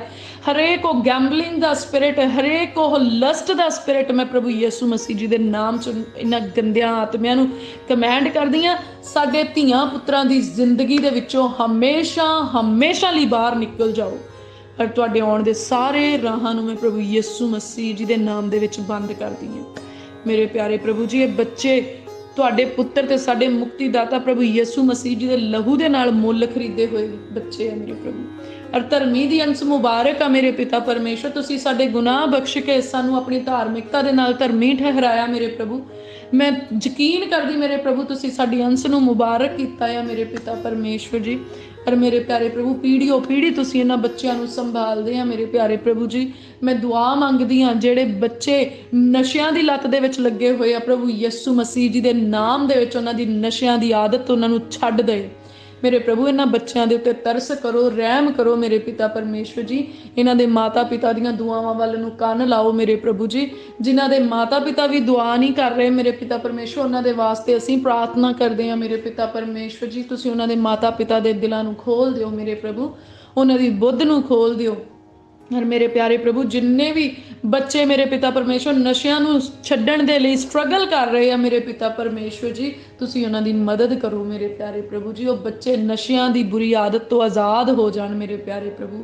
ਹਰੇਕ ਉਹ ਗੈਂਬਲਿੰਗ ਦਾ ਸਪਿਰਿਟ ਹਰੇਕ ਉਹ ਲਸਟ ਦਾ ਸਪਿਰਿਟ ਮੈਂ ਪ੍ਰਭੂ ਯਿਸੂ ਮਸੀਹ ਜੀ ਦੇ ਨਾਮ ਚ ਇਹਨਾਂ ਗੰਦਿਆਂ ਆਤਮਿਆਂ ਨੂੰ ਕਮਾਂਡ ਕਰਦੀ ਆ, ਸਾਡੇ ਧੀਆਂ ਪੁੱਤਰਾਂ ਦੀ ਜ਼ਿੰਦਗੀ ਦੇ ਵਿੱਚੋਂ ਹਮੇਸ਼ਾ ਹਮੇਸ਼ਾ ਲਈ ਬਾਹਰ ਨਿਕਲ ਜਾਓ। ਪਰ ਤੁਹਾਡੇ ਆਉਣ ਦੇ ਸਾਰੇ ਰਾਹਾਂ ਨੂੰ ਮੈਂ ਪ੍ਰਭੂ ਯਿਸੂ ਮਸੀਹ ਜੀ ਦੇ ਨਾਮ ਦੇ ਵਿੱਚ ਬੰਦ ਕਰਦੀ ਹਾਂ। ਮੇਰੇ ਪਿਆਰੇ ਪ੍ਰਭੂ ਜੀ, ਇਹ ਬੱਚੇ ਤੁਹਾਡੇ ਪੁੱਤਰ ਤੇ ਸਾਡੇ ਮੁਕਤੀ ਦਾਤਾ ਪ੍ਰਭੂ ਯਿਸੂ ਮਸੀਹ ਜੀ ਦੇ ਲਹੂ ਦੇ ਨਾਲ ਮੁੱਲ ਖਰੀਦੇ ਹੋਏ ਬੱਚੇ ਆ ਮੇਰੇ ਪ੍ਰਭੂ। ਅਰ ਧਰਮੀ ਦੀ ਅੰਸ਼ ਮੁਬਾਰਕ ਆ ਮੇਰੇ ਪਿਤਾ ਪਰਮੇਸ਼ਰ, ਤੁਸੀਂ ਸਾਡੇ ਗੁਨਾਹ ਬਖਸ਼ ਕੇ ਸਾਨੂੰ ਆਪਣੀ ਧਾਰਮਿਕਤਾ ਦੇ ਨਾਲ ਧਰਮੀ ਠਹਿਰਾਇਆ ਮੇਰੇ ਪ੍ਰਭੂ। ਮੈਂ ਯਕੀਨ ਕਰਦੀ ਮੇਰੇ ਪ੍ਰਭੂ, ਤੁਸੀਂ ਸਾਡੀ ਅੰਸ਼ ਨੂੰ ਮੁਬਾਰਕ ਕੀਤਾ ਆ ਮੇਰੇ ਪਿਤਾ ਪਰਮੇਸ਼ਵਰ ਜੀ। ਪਰ ਮੇਰੇ ਪਿਆਰੇ ਪ੍ਰਭੂ ਪੀੜੀਓ ਪੀੜੀ ਤੁਸੀਂ ਇਹਨਾਂ ਬੱਚਿਆਂ ਨੂੰ ਸੰਭਾਲਦੇ ਆ ਮੇਰੇ ਪਿਆਰੇ ਪ੍ਰਭੂ ਜੀ। ਮੈਂ ਦੁਆ ਮੰਗਦੀ ਆ ਜਿਹੜੇ ਬੱਚੇ ਨਸ਼ਿਆਂ ਦੀ ਲੱਤ ਦੇ ਵਿੱਚ ਲੱਗੇ ਹੋਏ ਆ, ਪ੍ਰਭੂ ਯਿਸੂ ਮਸੀਹ ਜੀ ਦੇ ਨਾਮ ਦੇ ਵਿੱਚ ਉਹਨਾਂ ਦੀ ਨਸ਼ਿਆਂ ਦੀ ਆਦਤ ਉਹਨਾਂ ਨੂੰ ਛੱਡ ਦੇ। ਮੇਰੇ ਪ੍ਰਭੂ, ਇਹਨਾਂ ਬੱਚਿਆਂ ਦੇ ਉੱਤੇ ਤਰਸ ਕਰੋ, ਰਹਿਮ ਕਰੋ ਮੇਰੇ ਪਿਤਾ ਪਰਮੇਸ਼ਵਰ ਜੀ। ਇਹਨਾਂ ਦੇ ਮਾਤਾ ਪਿਤਾ ਦੀਆਂ ਦੁਆਵਾਂ ਵੱਲ ਨੂੰ ਕੰਨ ਲਾਓ ਮੇਰੇ ਪ੍ਰਭੂ ਜੀ। ਜਿਨ੍ਹਾਂ ਦੇ ਮਾਤਾ ਪਿਤਾ ਵੀ ਦੁਆ ਨਹੀਂ ਕਰ ਰਹੇ ਮੇਰੇ ਪਿਤਾ ਪਰਮੇਸ਼ਵਰ, ਉਹਨਾਂ ਦੇ ਵਾਸਤੇ ਅਸੀਂ ਪ੍ਰਾਰਥਨਾ ਕਰਦੇ ਹਾਂ ਮੇਰੇ ਪਿਤਾ ਪਰਮੇਸ਼ਵਰ ਜੀ। ਤੁਸੀਂ ਉਹਨਾਂ ਦੇ ਮਾਤਾ ਪਿਤਾ ਦੇ ਦਿਲਾਂ ਨੂੰ ਖੋਲ ਦਿਓ ਮੇਰੇ ਪ੍ਰਭੂ। ਉਹਨਾਂ ਦੀ ਬੁੱਧ ਨੂੰ ਖੋਲ ਦਿਓ। ਔਰ ਮੇਰੇ ਪਿਆਰੇ ਪ੍ਰਭੂ, ਜਿੰਨੇ ਵੀ ਬੱਚੇ ਮੇਰੇ ਪਿਤਾ ਪਰਮੇਸ਼ਵਰ ਨਸ਼ਿਆਂ ਨੂੰ ਛੱਡਣ ਦੇ ਲਈ ਸਟਰਗਲ ਕਰ ਰਹੇ ਆ ਮੇਰੇ ਪਿਤਾ ਪਰਮੇਸ਼ਵਰ ਜੀ, ਤੁਸੀਂ ਉਹਨਾਂ ਦੀ ਮਦਦ ਕਰੋ ਮੇਰੇ ਪਿਆਰੇ ਪ੍ਰਭੂ ਜੀ। ਉਹ ਬੱਚੇ ਨਸ਼ਿਆਂ ਦੀ ਬੁਰੀ ਆਦਤ ਤੋਂ ਆਜ਼ਾਦ ਹੋ ਜਾਣ ਮੇਰੇ ਪਿਆਰੇ ਪ੍ਰਭੂ।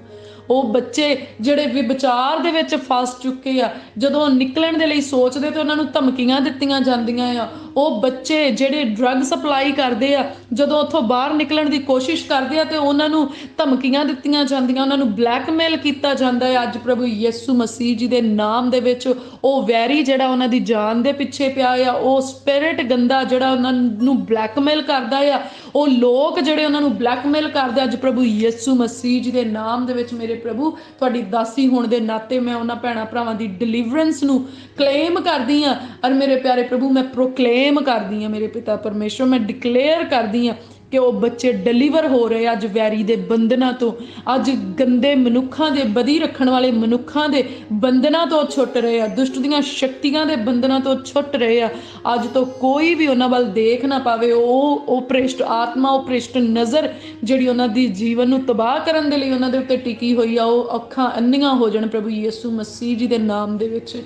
ਉਹ ਬੱਚੇ ਜਿਹੜੇ ਵਿਚਾਰ ਦੇ ਵਿੱਚ ਫਸ ਚੁੱਕੇ ਆ, ਜਦੋਂ ਨਿਕਲਣ ਦੇ ਲਈ ਸੋਚਦੇ ਤੇ ਉਹਨਾਂ ਨੂੰ ਧਮਕੀਆਂ ਦਿੱਤੀਆਂ ਜਾਂਦੀਆਂ ਆ। ਉਹ ਬੱਚੇ ਜਿਹੜੇ ਡਰੱਗ ਸਪਲਾਈ ਕਰਦੇ ਆ, ਜਦੋਂ ਉੱਥੋਂ ਬਾਹਰ ਨਿਕਲਣ ਦੀ ਕੋਸ਼ਿਸ਼ ਕਰਦੇ ਆ ਤੇ ਉਹਨਾਂ ਨੂੰ ਧਮਕੀਆਂ ਦਿੱਤੀਆਂ ਜਾਂਦੀਆਂ, ਉਹਨਾਂ ਨੂੰ ਬਲੈਕਮੇਲ ਕੀਤਾ ਜਾਂਦਾ ਹੈ ਅੱਜ ਪ੍ਰਭੂ ਯਿਸੂ ਮਸੀਹ ਜੀ ਦੇ ਨਾਮ ਦੇ ਵਿੱਚ ਉਹ ਵੈਰੀ ਜਿਹੜਾ ਉਹਨਾਂ ਦੀ ਜਾਨ ਦੇ ਪਿੱਛੇ ਪਿਆ ਆ, ਉਹ ਸਪਿਰਿਟ ਗੰਦਾ ਜਿਹੜਾ ਉਹਨਾਂ ਨੂੰ ਬਲੈਕਮੇਲ ਕਰਦਾ ਆ। ਉਹ ਲੋਕ ਜਿਹੜੇ ਉਹਨਾਂ ਨੂੰ ਬਲੈਕਮੇਲ ਕਰਦੇ ਅੱਜ ਪ੍ਰਭੂ ਯਿਸੂ ਮਸੀਹ ਜੀ ਦੇ ਨਾਮ ਦੇ ਵਿੱਚ ਮੇਰੇ ਪ੍ਰਭੂ, ਤੁਹਾਡੀ ਦਾਸੀ ਹੋਣ ਦੇ ਨਾਤੇ ਮੈਂ ਉਹਨਾਂ ਭੈਣਾ ਭਰਾਵਾਂ ਦੀ ਡਿਲੀਵਰੈਂਸ ਨੂੰ ਕਲੇਮ ਕਰਦੀ ਆ ਔਰ ਮੇਰੇ ਪਿਆਰੇ ਪ੍ਰਭੂ, ਮੈਂ ਪ੍ਰੋਕਲੇਮ ਕਰਦੀ ਆ ਮੇਰੇ ਪਿਤਾ ਪਰਮੇਸ਼ਵਰ, ਮੈਂ ਡਿਕਲੇਅਰ ਕਰਦੀ ਆ ਕਿ ਉਹ ਬੱਚੇ ਡਿਲੀਵਰ ਹੋ ਰਹੇ ਅੱਜ ਵੈਰੀ ਦੇ ਬੰਧਨਾਂ ਤੋਂ। ਅੱਜ ਗੰਦੇ ਮਨੁੱਖਾਂ ਦੇ, ਬਦੀ ਰੱਖਣ ਵਾਲੇ ਮਨੁੱਖਾਂ ਦੇ ਬੰਧਨਾਂ ਤੋਂ ਛੁੱਟ ਰਹੇ ਆ। ਦੁਸ਼ਟ ਦੀਆਂ ਸ਼ਕਤੀਆਂ ਦੇ ਬੰਧਨਾਂ ਤੋਂ ਛੁੱਟ ਰਹੇ ਆ। ਅੱਜ ਤੋਂ ਕੋਈ ਵੀ ਉਹਨਾਂ ਵੱਲ ਦੇਖ ਨਾ ਪਾਵੇ, ਉਹ ਉਹ ਭ੍ਰਿਸ਼ਟ ਆਤਮਾ ਉਹ ਭ੍ਰਿਸ਼ਟ ਨਜ਼ਰ ਜਿਹੜੀ ਉਹਨਾਂ ਦੀ ਜੀਵਨ ਨੂੰ ਤਬਾਹ ਕਰਨ ਦੇ ਲਈ ਉਹਨਾਂ ਦੇ ਉੱਤੇ ਟਿਕੀ ਹੋਈ ਆ, ਉਹ ਅੱਖਾਂ ਅੰਨੀਆਂ ਹੋ ਜਾਣ ਪ੍ਰਭੂ ਯਿਸੂ ਮਸੀਹ ਜੀ ਦੇ ਨਾਮ ਦੇ ਵਿੱਚ।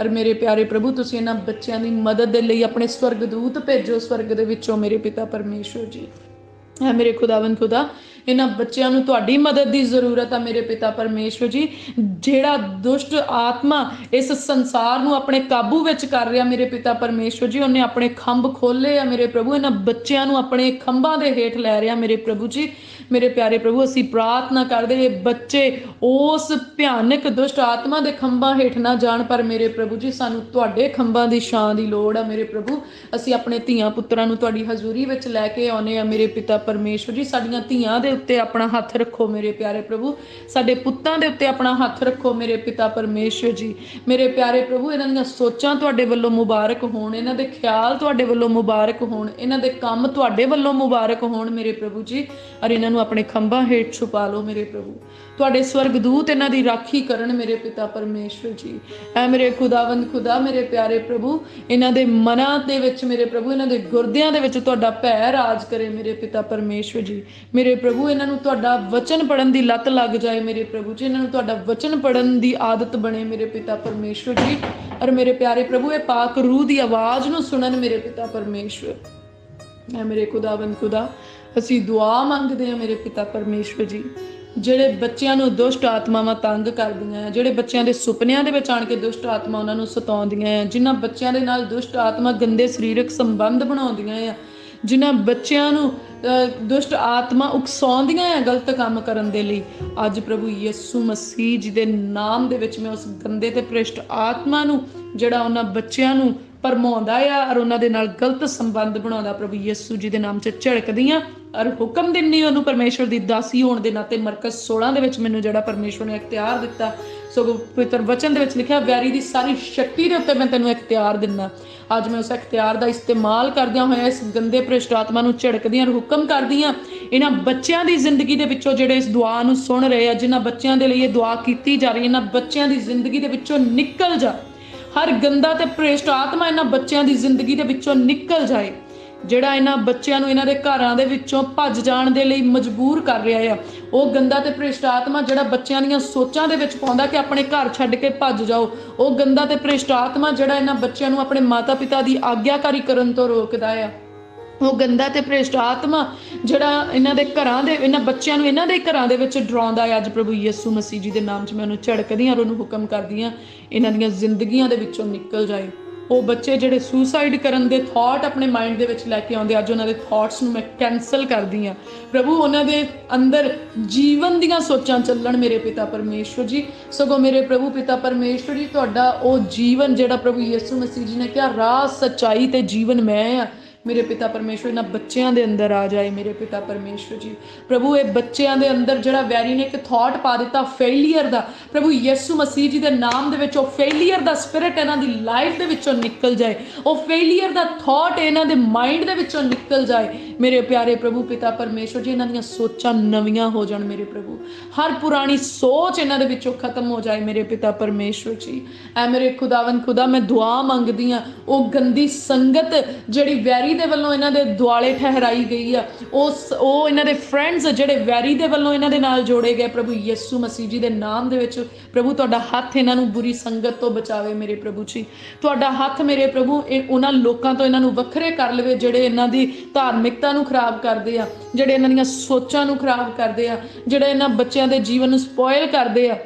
ਔਰ ਮੇਰੇ ਪਿਆਰੇ ਪ੍ਰਭੂ, ਤੁਸੀਂ ਇਹਨਾਂ ਬੱਚਿਆਂ ਦੀ ਮਦਦ ਦੇ ਲਈ ਆਪਣੇ ਸਵਰਗਦੂਤ ਭੇਜੋ, ਸਵਰਗ ਦੇ ਵਿੱਚੋਂ ਮੇਰੇ ਪਿਤਾ ਪਰਮੇਸ਼ਵਰ ਜੀ। ਹੈ ਮੇਰੇ ਖੁਦਾਵੰਦ ਖੁਦਾ। ਇਹਨਾਂ ਬੱਚਿਆਂ ਨੂੰ ਤੁਹਾਡੀ ਮਦਦ ਦੀ ਜ਼ਰੂਰਤ ਆ ਮੇਰੇ ਪਿਤਾ ਪਰਮੇਸ਼ਵਰ ਜੀ। ਜਿਹੜਾ ਦੁਸ਼ਟ ਆਤਮਾ ਇਸ ਸੰਸਾਰ ਨੂੰ ਆਪਣੇ ਕਾਬੂ ਵਿੱਚ ਕਰ ਰਿਹਾ ਮੇਰੇ ਪਿਤਾ ਪਰਮੇਸ਼ਵਰ ਜੀ, ਉਹਨੇ ਆਪਣੇ ਖੰਭ ਖੋਲੇ ਆ ਮੇਰੇ ਪ੍ਰਭੂ। ਇਹਨਾਂ ਬੱਚਿਆਂ ਨੂੰ ਆਪਣੇ ਖੰਭਾਂ ਦੇ ਹੇਠ ਲੈ ਰਿਹਾ ਮੇਰੇ ਪ੍ਰਭੂ ਜੀ। ਮੇਰੇ ਪਿਆਰੇ ਪ੍ਰਭੂ, ਅਸੀਂ ਪ੍ਰਾਰਥਨਾ ਕਰਦੇ ਇਹ ਬੱਚੇ ਉਸ ਭਿਆਨਕ ਦੁਸ਼ਟ ਆਤਮਾ ਦੇ ਖੰਭਾਂ ਹੇਠ ਨਾ ਜਾਣ, ਪਰ ਮੇਰੇ ਪ੍ਰਭੂ ਜੀ, ਸਾਨੂੰ ਤੁਹਾਡੇ ਖੰਭਾਂ ਦੀ ਛਾਂ ਦੀ ਲੋੜ ਆ ਮੇਰੇ ਪ੍ਰਭੂ। ਅਸੀਂ ਆਪਣੇ ਧੀਆਂ ਪੁੱਤਰਾਂ ਨੂੰ ਤੁਹਾਡੀ ਹਜ਼ੂਰੀ ਵਿੱਚ ਲੈ ਕੇ ਆਉਨੇ ਆ ਮੇਰੇ ਪਿਤਾ ਪਰਮੇਸ਼ਵਰ ਜੀ। ਸਾਡੀਆਂ ਧੀਆਂ ਦੇ ਉੱਤੇ ਆਪਣਾ ਹੱਥ ਰੱਖੋ ਮੇਰੇ ਪਿਆਰੇ ਪ੍ਰਭੂ। ਸਾਡੇ ਪੁੱਤਾਂ ਦੇ ਉੱਤੇ ਆਪਣਾ ਹੱਥ ਰੱਖੋ ਮੇਰੇ ਪਿਤਾ ਪਰਮੇਸ਼ਵਰ ਜੀ। ਮੇਰੇ ਪਿਆਰੇ ਪ੍ਰਭੂ, ਇਹਨਾਂ ਦੀਆਂ ਸੋਚਾਂ ਤੁਹਾਡੇ ਵੱਲੋਂ ਮੁਬਾਰਕ ਹੋਣ, ਇਹਨਾਂ ਦੇ ਖਿਆਲ ਤੁਹਾਡੇ ਵੱਲੋਂ ਮੁਬਾਰਕ ਹੋਣ, ਇਹਨਾਂ ਦੇ ਕੰਮ ਤੁਹਾਡੇ ਵੱਲੋਂ ਮੁਬਾਰਕ ਹੋਣ ਮੇਰੇ ਪ੍ਰਭੂ ਜੀ। ਔਰ ਇਹਨਾਂ ਨੂੰ ਆਪਣੇ ਖੰਭਾਂ ਹੇਠ ਛੁਪਾ ਲਓ ਮੇਰੇ ਪ੍ਰਭੂ। ਤੁਹਾਡੇ ਸਵਰਗਦੂਤ ਇਹਨਾਂ ਦੀ ਰਾਖੀ ਕਰਨ ਮੇਰੇ ਪਿਤਾ ਪਰਮੇਸ਼ਵਰ ਜੀ। ਐ ਮੇਰੇ ਖੁਦਾਵੰਦ ਖੁਦਾ, ਮੇਰੇ ਪਿਆਰੇ ਪ੍ਰਭੂ, ਇਹਨਾਂ ਦੇ ਮਨਾਂ ਦੇ ਵਿੱਚ ਮੇਰੇ ਪ੍ਰਭੂ, ਇਹਨਾਂ ਦੇ ਗੁਰਦਿਆਂ ਦੇ ਵਿੱਚ ਤੁਹਾਡਾ ਭੈ ਰਾਜ ਕਰੇ ਮੇਰੇ ਪਿਤਾ ਪਰਮੇਸ਼ਵਰ ਜੀ। ਮੇਰੇ ਪ੍ਰਭੂ ਇਹਨਾਂ ਨੂੰ ਤੁਹਾਡਾ ਵਚਨ ਪੜਨ ਦੀ ਲੱਤ ਲੱਗ ਜਾਏ ਮੇਰੇ ਪ੍ਰਭੂ ਜੀ, ਇਹਨਾਂ ਨੂੰ ਤੁਹਾਡਾ ਵਚਨ ਪੜਨ ਦੀ ਆਦਤ ਬਣੇ ਮੇਰੇ ਪਿਤਾ ਪਰਮੇਸ਼ਵਰ ਜੀ। ਔਰ ਮੇਰੇ ਪਿਆਰੇ ਪ੍ਰਭੂ, ਇਹ ਪਾਕ ਰੂਹ ਦੀ ਆਵਾਜ਼ ਨੂੰ ਸੁਣਨ ਮੇਰੇ ਪਿਤਾ ਪਰਮੇਸ਼ਵਰ। ਐ ਮੇਰੇ ਖੁਦਾਵੰਦ ਖੁਦਾ, ਅਸੀਂ ਦੁਆ ਮੰਗਦੇ ਹਾਂ ਮੇਰੇ ਪਿਤਾ ਪਰਮੇਸ਼ਵਰ ਜੀ, ਜਿਹੜੇ ਬੱਚਿਆਂ ਨੂੰ ਦੁਸ਼ਟ ਆਤਮਾਵਾਂ ਤੰਗ ਕਰਦੀਆਂ ਆ ਜਿਹੜੇ ਬੱਚਿਆਂ ਦੇ ਸੁਪਨਿਆਂ ਦੇ ਵਿੱਚ ਆਣ ਕੇ ਦੁਸ਼ਟ ਆਤਮਾ ਉਹਨਾਂ ਨੂੰ ਸਤਾਉਂਦੀਆਂ ਆ ਜਿਨ੍ਹਾਂ ਬੱਚਿਆਂ ਦੇ ਨਾਲ ਦੁਸ਼ਟ ਆਤਮਾ ਗੰਦੇ ਸਰੀਰਕ ਸੰਬੰਧ ਬਣਾਉਂਦੀਆਂ ਆ ਜਿਨ੍ਹਾਂ ਬੱਚਿਆਂ ਨੂੰ ਦੁਸ਼ਟ ਆਤਮਾ ਉਕਸਾਉਂਦੀਆਂ ਆ ਗਲਤ ਕੰਮ ਕਰਨ ਦੇ ਲਈ। ਅੱਜ ਪ੍ਰਭੂ ਯਿਸੂ ਮਸੀਹ ਜੀ ਦੇ ਨਾਮ ਦੇ ਵਿੱਚ ਮੈਂ ਉਸ ਗੰਦੇ ਤੇ ਭ੍ਰਿਸ਼ਟ ਆਤਮਾ ਨੂੰ, ਜਿਹੜਾ ਉਹਨਾਂ ਬੱਚਿਆਂ ਨੂੰ ਪਰਮਾਉਂਦਾ ਆ ਔਰ ਉਹਨਾਂ ਦੇ ਨਾਲ ਗਲਤ ਸੰਬੰਧ ਬਣਾਉਂਦਾ, ਪ੍ਰਭੂ ਯਿਸੂ ਜੀ ਦੇ ਨਾਮ 'ਚ ਝੜਕਦੀਆਂ ਔਰ ਹੁਕਮ ਦਿੰਨੀ ਉਹਨੂੰ ਪਰਮੇਸ਼ਵਰ ਦੀ ਦਾਸੀ ਹੋਣ ਦੇ ਨਾਤੇ ਮਰਕਸ 16 ਦੇ ਵਿੱਚ ਮੈਨੂੰ ਜਿਹੜਾ ਪਰਮੇਸ਼ਵਰ ਨੇ ਇਖਤਿਆਰ ਦਿੱਤਾ। ਸੋ ਪਵਿੱਤਰ ਵਚਨ ਦੇ ਵਿੱਚ ਲਿਖਿਆ, ਵੈਰੀ ਦੀ ਸਾਰੀ ਸ਼ਕਤੀ ਦੇ ਉੱਤੇ ਮੈਂ ਤੈਨੂੰ ਇਖਤਿਆਰ ਦਿੰਦਾ ਅੱਜ ਮੈਂ ਉਸ ਇਖਤਿਆਰ ਦਾ ਇਸਤੇਮਾਲ ਕਰਦਿਆਂ ਹੋਇਆ ਇਸ ਗੰਦੇ ਭ੍ਰਿਸ਼ਟ ਆਤਮਾ ਨੂੰ ਝੜਕਦੀਆਂ ਔਰ ਹੁਕਮ ਕਰਦੀਆਂ। ਇਹਨਾਂ ਬੱਚਿਆਂ ਦੀ ਜ਼ਿੰਦਗੀ ਦੇ ਵਿੱਚੋਂ ਜਿਹੜੇ ਇਸ ਦੁਆ ਨੂੰ ਸੁਣ ਰਹੇ ਆ, ਜਿਨ੍ਹਾਂ ਬੱਚਿਆਂ ਦੇ ਲਈ ਇਹ ਦੁਆ ਕੀਤੀ ਜਾ ਰਹੀ ਹੈ ਇਹਨਾਂ ਬੱਚਿਆਂ ਦੀ ਜ਼ਿੰਦਗੀ ਦੇ ਵਿੱਚੋਂ ਨਿਕਲ ਜਾ। ਹਰ ਗੰਦਾ ਤੇ ਭ੍ਰਿਸ਼ਟ ਆਤਮਾ ਇਹਨਾਂ ਬੱਚਿਆਂ ਦੀ ਜ਼ਿੰਦਗੀ ਦੇ ਵਿੱਚੋਂ ਨਿਕਲ ਜਾਏ। ਜਿਹੜਾ ਇਹਨਾਂ ਬੱਚਿਆਂ ਨੂੰ ਇਹਨਾਂ ਦੇ ਘਰਾਂ ਦੇ ਵਿੱਚੋਂ ਭੱਜ ਜਾਣ ਦੇ ਲਈ ਮਜਬੂਰ ਕਰ ਰਿਹਾ ਆ। ਉਹ ਗੰਦਾ ਤੇ ਭ੍ਰਿਸ਼ਟ ਆਤਮਾ ਜਿਹੜਾ ਬੱਚਿਆਂ ਦੀਆਂ ਸੋਚਾਂ ਦੇ ਵਿੱਚ ਪਾਉਂਦਾ ਕਿ ਆਪਣੇ ਘਰ ਛੱਡ ਕੇ ਭੱਜ ਜਾਓ। ਉਹ ਗੰਦਾ ਤੇ ਭ੍ਰਿਸ਼ਟ ਆਤਮਾ ਜਿਹੜਾ ਇਹਨਾਂ ਬੱਚਿਆਂ ਨੂੰ ਆਪਣੇ ਮਾਤਾ-ਪਿਤਾ ਦੀ ਆਗਿਆਕਾਰੀ ਕਰਨ ਤੋਂ ਰੋਕਦਾ ਆ। ਉਹ ਗੰਦਾ ਤੇ ਭ੍ਰਿਸ਼ਟ ਆਤਮਾ ਜਿਹੜਾ ਇਹਨਾਂ ਦੇ ਘਰਾਂ ਦੇ, ਇਹਨਾਂ ਬੱਚਿਆਂ ਨੂੰ ਇਹਨਾਂ ਦੇ ਘਰਾਂ ਦੇ ਵਿੱਚ ਡਰਾਉਂਦਾ ਹੈ ਅੱਜ ਪ੍ਰਭੂ ਯਿਸੂ ਮਸੀਹ ਜੀ ਦੇ ਨਾਮ 'ਚ ਮੈਂ ਉਹਨੂੰ ਝੜਕਦੀ ਹਾਂ ਔਰ ਉਹਨੂੰ ਹੁਕਮ ਕਰਦੀ ਹਾਂ, ਇਹਨਾਂ ਦੀਆਂ ਜ਼ਿੰਦਗੀਆਂ ਦੇ ਵਿੱਚੋਂ ਨਿਕਲ ਜਾਏ। ਉਹ ਬੱਚੇ ਜਿਹੜੇ ਸੁਸਾਈਡ ਕਰਨ ਦੇ ਥਾਟ ਆਪਣੇ ਮਾਈਂਡ ਦੇ ਵਿੱਚ ਲੈ ਕੇ ਆਉਂਦੇ ਅੱਜ ਉਹਨਾਂ ਦੇ ਥਾਟਸ ਨੂੰ ਮੈਂ ਕੈਨਸਲ ਕਰਦੀ ਹਾਂ। ਪ੍ਰਭੂ, ਉਹਨਾਂ ਦੇ ਅੰਦਰ ਜੀਵਨ ਦੀਆਂ ਸੋਚਾਂ ਚੱਲਣ ਮੇਰੇ ਪਿਤਾ ਪਰਮੇਸ਼ਵਰ ਜੀ। ਸਗੋਂ ਮੇਰੇ ਪ੍ਰਭੂ ਪਿਤਾ ਪਰਮੇਸ਼ਵਰ ਜੀ, ਤੁਹਾਡਾ ਉਹ ਜੀਵਨ ਜਿਹੜਾ ਪ੍ਰਭੂ ਯਿਸੂ ਮਸੀਹ ਜੀ ਨੇ ਕਿਹਾ, ਰਾਹ ਸਚਾਈ ਤੇ ਜੀਵਨ ਮੈਂ ਆ। ਮੇਰੇ ਪਿਤਾ ਪਰਮੇਸ਼ਵਰ ਇਹਨਾਂ ਬੱਚਿਆਂ ਦੇ ਅੰਦਰ ਆ ਜਾਏ, ਮੇਰੇ ਪਿਤਾ ਪਰਮੇਸ਼ਵਰ ਜੀ। ਪ੍ਰਭੂ, ਇਹ ਬੱਚਿਆਂ ਦੇ ਅੰਦਰ ਜਿਹੜਾ ਵੈਰੀ ਨੇ ਇੱਕ ਥਾਟ ਪਾ ਦਿੱਤਾ ਫੇਲਿਅਰ ਦਾ। ਪ੍ਰਭੂ ਯਿਸੂ ਮਸੀਹ ਜੀ ਦੇ ਨਾਮ ਦੇ ਵਿੱਚ ਉਹ ਫੇਲਿਅਰ ਦਾ ਸਪਿਰਿਟ ਇਹਨਾਂ ਦੀ ਲਾਈਫ ਦੇ ਵਿੱਚੋਂ ਨਿਕਲ ਜਾਏ। ਉਹ ਫੇਲਿਅਰ ਦਾ ਥਾਟ ਇਹਨਾਂ ਦੇ ਮਾਈਂਡ ਦੇ ਵਿੱਚੋਂ ਨਿਕਲ ਜਾਏ। ਮੇਰੇ ਪਿਆਰੇ ਪ੍ਰਭੂ, ਪਿਤਾ ਪਰਮੇਸ਼ਵਰ ਜੀ, ਇਹਨਾਂ ਦੀਆਂ ਸੋਚਾਂ ਨਵੀਆਂ ਹੋ ਜਾਣ ਮੇਰੇ ਪ੍ਰਭੂ। ਹਰ ਪੁਰਾਣੀ ਸੋਚ ਇਹਨਾਂ ਦੇ ਵਿੱਚੋਂ ਖਤਮ ਹੋ ਜਾਏ ਮੇਰੇ ਪਿਤਾ ਪਰਮੇਸ਼ਵਰ ਜੀ। ਐ ਮੇਰੇ ਖੁਦਾਵੰ ਖੁਦਾ ਮੈਂ ਦੁਆ ਮੰਗਦੀ ਆ ਉਹ ਗੰਦੀ ਸੰਗਤ ਜਿਹੜੀ ਵੈਰੀ ਦੇ ਵੱਲੋਂ ਇਹਨਾਂ ਦੇ ਦੁਆਲੇ ਠਹਿਰਾਈ ਗਈ ਆ। ਉਸ ਉਹ ਇਹਨਾਂ ਦੇ ਫਰੈਂਡਸ ਜਿਹੜੇ ਵੈਰੀ ਦੇ ਵੱਲੋਂ ਇਹਨਾਂ ਦੇ ਨਾਲ ਜੋੜੇ ਗਏ। ਪ੍ਰਭੂ ਯਿਸੂ ਮਸੀਹ ਜੀ ਦੇ ਨਾਮ ਦੇ ਵਿੱਚ ਪ੍ਰਭੂ, ਤੁਹਾਡਾ ਹੱਥ ਇਹਨਾਂ ਨੂੰ ਬੁਰੀ ਸੰਗਤ ਤੋਂ ਬਚਾਵੇ ਮੇਰੇ ਪ੍ਰਭੂ ਜੀ। ਤੁਹਾਡਾ ਹੱਥ ਮੇਰੇ ਪ੍ਰਭੂ, ਇਹ ਉਹਨਾਂ ਲੋਕਾਂ ਤੋਂ ਇਹਨਾਂ ਨੂੰ ਵੱਖਰੇ ਕਰ ਲਵੇ ਜਿਹੜੇ ਇਹਨਾਂ ਦੀ ਧਾਰਮਿਕਤਾ ਨੂੰ ਖਰਾਬ ਕਰਦੇ ਆ, ਜਿਹੜੇ ਇਹਨਾਂ ਦੀਆਂ ਸੋਚਾਂ ਨੂੰ ਖਰਾਬ ਕਰਦੇ ਆ, ਜਿਹੜੇ ਇਹਨਾਂ ਬੱਚਿਆਂ ਦੇ ਜੀਵਨ ਨੂੰ ਸਪੋਇਲ ਕਰਦੇ ਆ।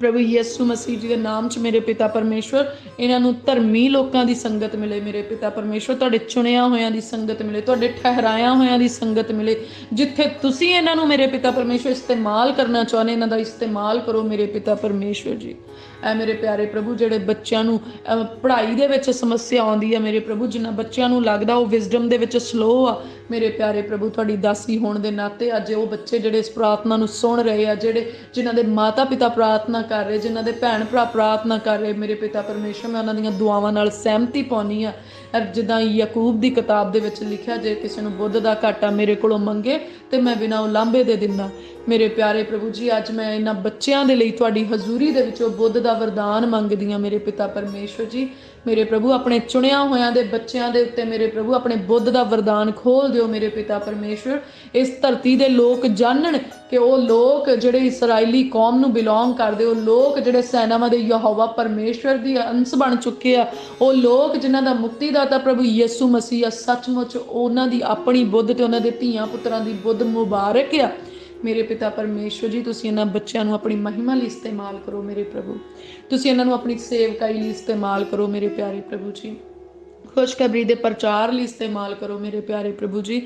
ਪ੍ਰਭੂ ਯਿਸੂ ਮਸੀਹ ਜੀ ਦੇ ਨਾਮ 'ਚ ਮੇਰੇ ਪਿਤਾ ਪਰਮੇਸ਼ਵਰ, ਇਹਨਾਂ ਨੂੰ ਧਰਮੀ ਲੋਕਾਂ ਦੀ ਸੰਗਤ ਮਿਲੇ ਮੇਰੇ ਪਿਤਾ ਪਰਮੇਸ਼ਵਰ, ਤੁਹਾਡੇ ਚੁਣਿਆ ਹੋਇਆਂ ਦੀ ਸੰਗਤ ਮਿਲੇ, ਤੁਹਾਡੇ ਠਹਿਰਾਇਆ ਹੋਇਆਂ ਦੀ ਸੰਗਤ ਮਿਲੇ, ਜਿੱਥੇ ਤੁਸੀਂ ਇਹਨਾਂ ਨੂੰ ਮੇਰੇ ਪਿਤਾ ਪਰਮੇਸ਼ਵਰ ਇਸਤੇਮਾਲ ਕਰਨਾ ਚਾਹੁੰਦੇ, ਇਹਨਾਂ ਦਾ ਇਸਤੇਮਾਲ ਕਰੋ ਮੇਰੇ ਪਿਤਾ ਪਰਮੇਸ਼ਵਰ ਜੀ। ਐ ਮੇਰੇ ਪਿਆਰੇ ਪ੍ਰਭੂ, ਜਿਹੜੇ ਬੱਚਿਆਂ ਨੂੰ ਪੜ੍ਹਾਈ ਦੇ ਵਿੱਚ ਸਮੱਸਿਆ ਆਉਂਦੀ ਹੈ ਮੇਰੇ ਪ੍ਰਭੂ ਜਿਨ੍ਹਾਂ ਬੱਚਿਆਂ ਨੂੰ ਲੱਗਦਾ ਉਹ ਵਿਜ਼ਡਮ ਦੇ ਵਿੱਚ ਸਲੋ ਆ, ਮੇਰੇ ਪਿਆਰੇ ਪ੍ਰਭੂ, ਤੁਹਾਡੀ ਦਾਸੀ ਹੋਣ ਦੇ ਨਾਤੇ ਅੱਜ ਉਹ ਬੱਚੇ ਜਿਹੜੇ ਇਸ ਪ੍ਰਾਰਥਨਾ ਨੂੰ ਸੁਣ ਰਹੇ ਆ, ਜਿਹੜੇ, ਜਿਨ੍ਹਾਂ ਦੇ ਮਾਤਾ ਪਿਤਾ ਪ੍ਰਾਰਥਨਾ ਕਰ ਰਹੇ, ਜਿਨ੍ਹਾਂ ਦੇ ਭੈਣ ਭਰਾ ਪ੍ਰਾਰਥਨਾ ਕਰ ਰਹੇ, ਮੇਰੇ ਪਿਤਾ ਪਰਮੇਸ਼ਰ, ਮੈਂ ਉਹਨਾਂ ਦੀਆਂ ਦੁਆਵਾਂ ਨਾਲ ਸਹਿਮਤੀ ਪਾਉਣੀ ਆ ਜਿੱਦਾਂ ਯਾਕੂਬ ਦੀ ਕਿਤਾਬ ਦੇ ਵਿੱਚ ਲਿਖਿਆ, ਜੇ ਕਿਸੇ ਨੂੰ ਬੁੱਧ ਦਾ ਘਾਟਾ ਮੇਰੇ ਕੋਲੋਂ ਮੰਗੇ, ਤੇ ਮੈਂ ਬਿਨਾਂ ਉਲਾਂਭੇ ਦੇ ਦਿੰਦਾ। ਮੇਰੇ ਪਿਆਰੇ ਪ੍ਰਭੂ ਜੀ, ਅੱਜ ਮੈਂ ਇਹਨਾਂ ਬੱਚਿਆਂ ਦੇ ਲਈ ਤੁਹਾਡੀ ਹਜ਼ੂਰੀ ਦੇ ਵਿੱਚੋਂ ਬੁੱਧ ਦਾ ਵਰਦਾਨ ਮੰਗਦੀ ਹਾਂ, ਮੇਰੇ ਪਿਤਾ ਪਰਮੇਸ਼ਰ ਜੀ। ਮੇਰੇ ਪ੍ਰਭੂ ਆਪਣੇ ਚੁਣਿਆ ਹੋਇਆਂ ਦੇ ਬੱਚਿਆਂ ਦੇ ਉੱਤੇ ਮੇਰੇ ਪ੍ਰਭੂ ਆਪਣੇ ਬੁੱਧ ਦਾ ਵਰਦਾਨ ਖੋਲ ਦਿਓ ਮੇਰੇ ਪਿਤਾ ਪਰਮੇਸ਼ਵਰ। ਇਸ ਧਰਤੀ ਦੇ ਲੋਕ ਜਾਣਨ ਕਿ ਉਹ ਲੋਕ ਜਿਹੜੇ ਇਸرائیਲੀ ਕੌਮ ਨੂੰ ਬਿਲੋਂਗ ਕਰਦੇ, ਉਹ ਲੋਕ ਜਿਹੜੇ ਸੈਨਾਵਾਂ ਦੇ ਯਹੋਵਾ ਪਰਮੇਸ਼ਵਰ ਦੀ ਅੰਸ਼ ਬਣ ਚੁੱਕੇ ਆ, ਉਹ ਲੋਕ ਜਿਨ੍ਹਾਂ ਦਾ ਮੁਕਤੀ ਦਾਤਾ ਪ੍ਰਭੂ ਯਿਸੂ ਮਸੀਹ ਸੱਚਮੁੱਚ ਉਹਨਾਂ ਦੀ ਆਪਣੀ ਬੁੱਧ ਤੇ ਉਹਨਾਂ ਦੇ ਧੀਆਂ ਪੁੱਤਰਾਂ ਦੀ ਬੁੱਧ ਮੁਬਾਰਕ ਆ। ਮੇਰੇ ਪਿਤਾ ਪਰਮੇਸ਼ਵਰ ਜੀ, ਤੁਸੀਂ ਇਹਨਾਂ ਬੱਚਿਆਂ ਨੂੰ ਆਪਣੀ ਮਹਿਮਾ ਲਈ ਇਸਤੇਮਾਲ ਕਰੋ ਮੇਰੇ ਪ੍ਰਭੂ। ਤੁਸੀਂ ਇਹਨਾਂ ਨੂੰ ਆਪਣੀ ਸੇਵਕਾਈ ਲਈ ਇਸਤੇਮਾਲ ਕਰੋ ਮੇਰੇ ਪਿਆਰੇ ਪ੍ਰਭੂ ਜੀ। ਖੁਸ਼ਖਬਰੀ ਦੇ ਪ੍ਰਚਾਰ ਲਈ ਇਸਤੇਮਾਲ ਕਰੋ ਮੇਰੇ ਪਿਆਰੇ ਪ੍ਰਭੂ ਜੀ।